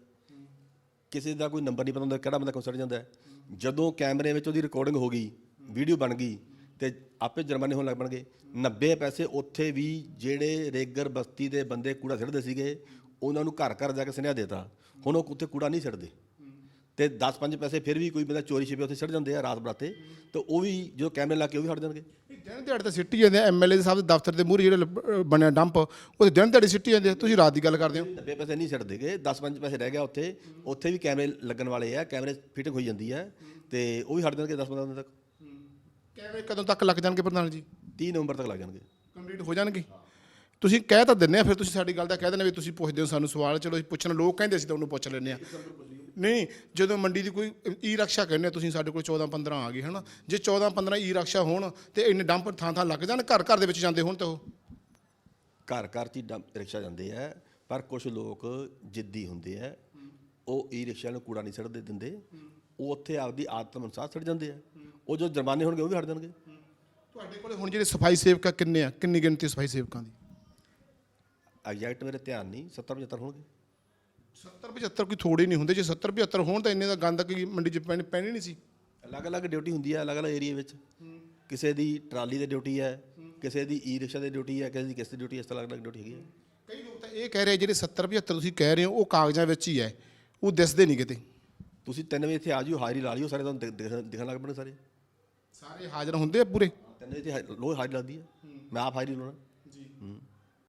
ਕਿਸੇ ਦਾ ਕੋਈ ਨੰਬਰ ਨਹੀਂ ਪਤਾ ਹੁੰਦਾ ਕਿਹੜਾ ਬੰਦਾ ਕਿਉਂ ਸੜ ਜਾਂਦਾ ਹੈ। ਜਦੋਂ ਕੈਮਰੇ ਵਿੱਚ ਉਹਦੀ ਰਿਕਾਰਡਿੰਗ ਹੋ ਗਈ ਵੀਡੀਓ ਬਣ ਗਈ, ਤੇ ਆਪੇ ਜੁਰਮਾਨੇ ਹੋਣ ਲੱਗ ਪਣਗੇ। 90 ਪੈਸੇ ਉੱਥੇ ਵੀ ਜਿਹੜੇ ਰੇਗਰ ਬਸਤੀ ਦੇ ਬੰਦੇ ਕੂੜਾ ਸਿੱਟਦੇ ਸੀਗੇ, ਉਹਨਾਂ ਨੂੰ ਘਰ ਘਰ ਜਾ ਕੇ ਸੁਨੇਹਾ ਦੇਤਾ। ਹੁਣ ਉਹ ਉੱਥੇ ਕੂੜਾ ਨਹੀਂ ਸਿੱਟਦੇ। ਤੇ 10-5 ਪੈਸੇ ਫਿਰ ਵੀ ਕੋਈ ਬੰਦਾ ਚੋਰੀ ਛਿਪੇ ਉੱਥੇ ਸਿੱਟ ਜਾਂਦੇ ਆ ਰਾਤ ਬਰਾਤੇ ਤੇ ਉਹ ਵੀ ਜਦੋਂ ਕੈਮਰੇ ਲਾ ਕੇ ਉਹ ਵੀ ਹਟ ਜਾਣਗੇ। ਦਿਨ ਦਿਹਾੜੇ ਤਾਂ ਸਿੱਟੀ ਜਾਂਦੇ ਐਮਐਲਏ ਸਾਹਿਬ ਦੇ ਦਫ਼ਤਰ ਦੇ ਮੂਹਰੇ ਜਿਹੜੇ ਬਣਿਆ ਡੰਪ ਉਹਦੇ ਦਿਨ ਦਿਹਾੜੇ ਸਿੱਟੀ ਜਾਂਦੇ ਆ। ਤੁਸੀਂ ਰਾਤ ਦੀ ਗੱਲ ਕਰਦੇ ਹੋ। 90 ਪੈਸੇ ਨਹੀਂ ਛੱਡਦੇਗੇ 10-5 ਪੈਸੇ ਰਹਿ ਗਿਆ ਉੱਥੇ ਉੱਥੇ ਵੀ ਕੈਮਰੇ ਲੱਗਣ ਵਾਲੇ ਆ ਕੈਮਰੇ ਫਿਟਿੰਗ ਹੋਈ ਜਾਂਦੀ ਹੈ ਤੇ ਉਹ ਵੀ ਹਟ ਜਾਣਗੇ 10-15 ਦਿਨ ਤੱਕ। ਕੈਮਰੇ ਕਦੋਂ ਤੱਕ ਲੱਗ ਜਾਣਗੇ ਪ੍ਰਧਾਨ ਜੀ? 30 ਨਵੰਬਰ ਤੱਕ ਲੱਗ ਜਾਣਗੇ। ਕੰਪਲੀਟ ਹੋ ਜਾਣਗੇ। ਤੁਸੀਂ ਕਹਿ ਤਾਂ ਦਿੰਦੇ ਆ ਫਿਰ ਤੁਸੀਂ ਸਾਡੀ ਗੱਲ ਦਾ ਕਹਿ ਦਿੰਦੇ ਵੀ ਤੁਸੀਂ ਪੁੱਛਦੇ ਹੋ ਸਾਨੂੰ ਸਵਾਲ ਚਲੋ ਅਸੀਂ ਪੁੱਛਣ ਲੋਕ ਕਹਿੰਦੇ ਅਸੀਂ ਤਾਂ ਉਹਨੂੰ ਪੁੱਛ ਲੈਂਦੇ ਆ। ਨਹੀਂ ਜਦੋਂ ਮੰਡੀ ਦੀ ਕੋਈ ਈ ਰਕਸ਼ਾ ਕਹਿੰਦੇ ਆ, ਤੁਸੀਂ ਸਾਡੇ ਕੋਲ 14 15 ਆ ਗਏ ਹਨਾ? ਜੇ 14 15 ਈ ਰਕਸ਼ਾ ਹੋਣ ਤੇ ਇੰਨੇ ਡੰਪ ਥਾਂ ਥਾਂ ਲੱਗ ਜਾਣ ਘਰ ਘਰ ਦੇ ਵਿੱਚ ਜਾਂਦੇ ਹੋਣ ਤਾਂ ਉਹ। ਘਰ ਘਰ 'ਚ ਹੀ ਡੰਪ ਰਿਕਸ਼ਾ ਜਾਂਦੇ ਆ ਪਰ ਕੁਝ ਲੋਕ ਜਿੱਦੀ ਹੁੰਦੇ ਆ ਉਹ ਈ ਰਿਕਸ਼ਾ ਨੂੰ ਕੂੜਾ ਨਹੀਂ ਸੜਦੇ ਦਿੰਦੇ ਉਹ ਉੱਥੇ ਆਪਦੀ ਆਦਤ ਅਨੁਸਾਰ ਸੜ ਜਾਂਦੇ ਆ। ਉਹ ਜੋ ਜੁਰਮਾਨੇ ਹੋਣਗੇ ਉਹ ਵੀ ਹਟ ਜਾਣਗੇ। ਤੁਹਾਡੇ ਕੋਲੇ ਹੁਣ ਜਿਹੜੇ ਸਫ਼ਾਈ ਸੇਵਕ ਕਿੰਨੇ ਆ? ਕਿੰਨੀ ਗਿਣਤੀ ਸਫ਼ਾਈ ਸੇਵਕਾਂ ਦੀ? ਐਗਜ਼ੈਕਟ ਮੇਰੇ ਧਿਆਨ ਨਹੀਂ 70 75 ਹੋਣਗੇ। 70 75 ਕੋਈ ਥੋੜੇ ਨਹੀਂ ਹੁੰਦੇ ਜੇ 70 75 ਹੋਣ ਤਾਂ ਇੰਨੇ ਦਾ ਗੰਦ ਕੀ ਮੰਡੀ 'ਚ ਪੈਣੀ ਪੈਣੀ ਨਹੀਂ ਸੀ। ਅਲੱਗ-ਅਲੱਗ ਡਿਊਟੀ ਹੁੰਦੀ ਹੈ ਅਲੱਗ-ਅਲੱਗ ਏਰੀਆ ਵਿੱਚ। ਕਿਸੇ ਦੀ ਟਰਾਲੀ ਦੀ ਡਿਊਟੀ ਹੈ ਕਿਸੇ ਦੀ ਈ ਰਿਕਸ਼ਾ ਦੀ ਡਿਊਟੀ ਹੈ ਕਿਸੇ ਦੀ ਕਿਸ ਦੀ ਡਿਊਟੀ ਇਸ ਤਰ੍ਹਾਂ ਅਲੱਗ-ਅਲੱਗ ਡਿਊਟੀ ਹੈਗੀ ਹੈ ਕਈ ਲੋਕ ਤਾਂ ਇਹ ਕਹਿ ਰਹੇ ਜਿਹੜੇ 70 75 ਤੁਸੀਂ ਕਹਿ ਰਹੇ ਹੋ ਉਹ ਕਾਗਜ਼ਾਂ ਵਿੱਚ ਹੀ ਹੈ ਉਹ ਦਿਸਦੇ ਨਹੀਂ ਕਿਤੇ। ਤੁਸੀਂ ਤਿੰਨ ਵਜੇ ਇੱਥੇ ਆ ਜਿਓ ਹਾਜ਼ਰੀ ਲਾ ਲਿਓ ਸਾਰੇ ਤੁਹਾਨੂੰ ਦਿਖ- ਦਿਖ- ਦਿਖਣ ਲੱਗ ਪਣੇ ਸਾਰੇ। ਸਾਰੇ ਹਾਜ਼ਰ ਹੁੰਦੇ ਆ ਪੂਰੇ। ਤਿੰਨ ਵਜੇ ਰੋਜ਼ ਹਾਜ਼ਰੀ ਲੱਗਦੀ ਹੈ ਮੈਂ ਆਪ ਹਾਜ਼ਰੀ ਲਾਉਣਾ। ਜੀ।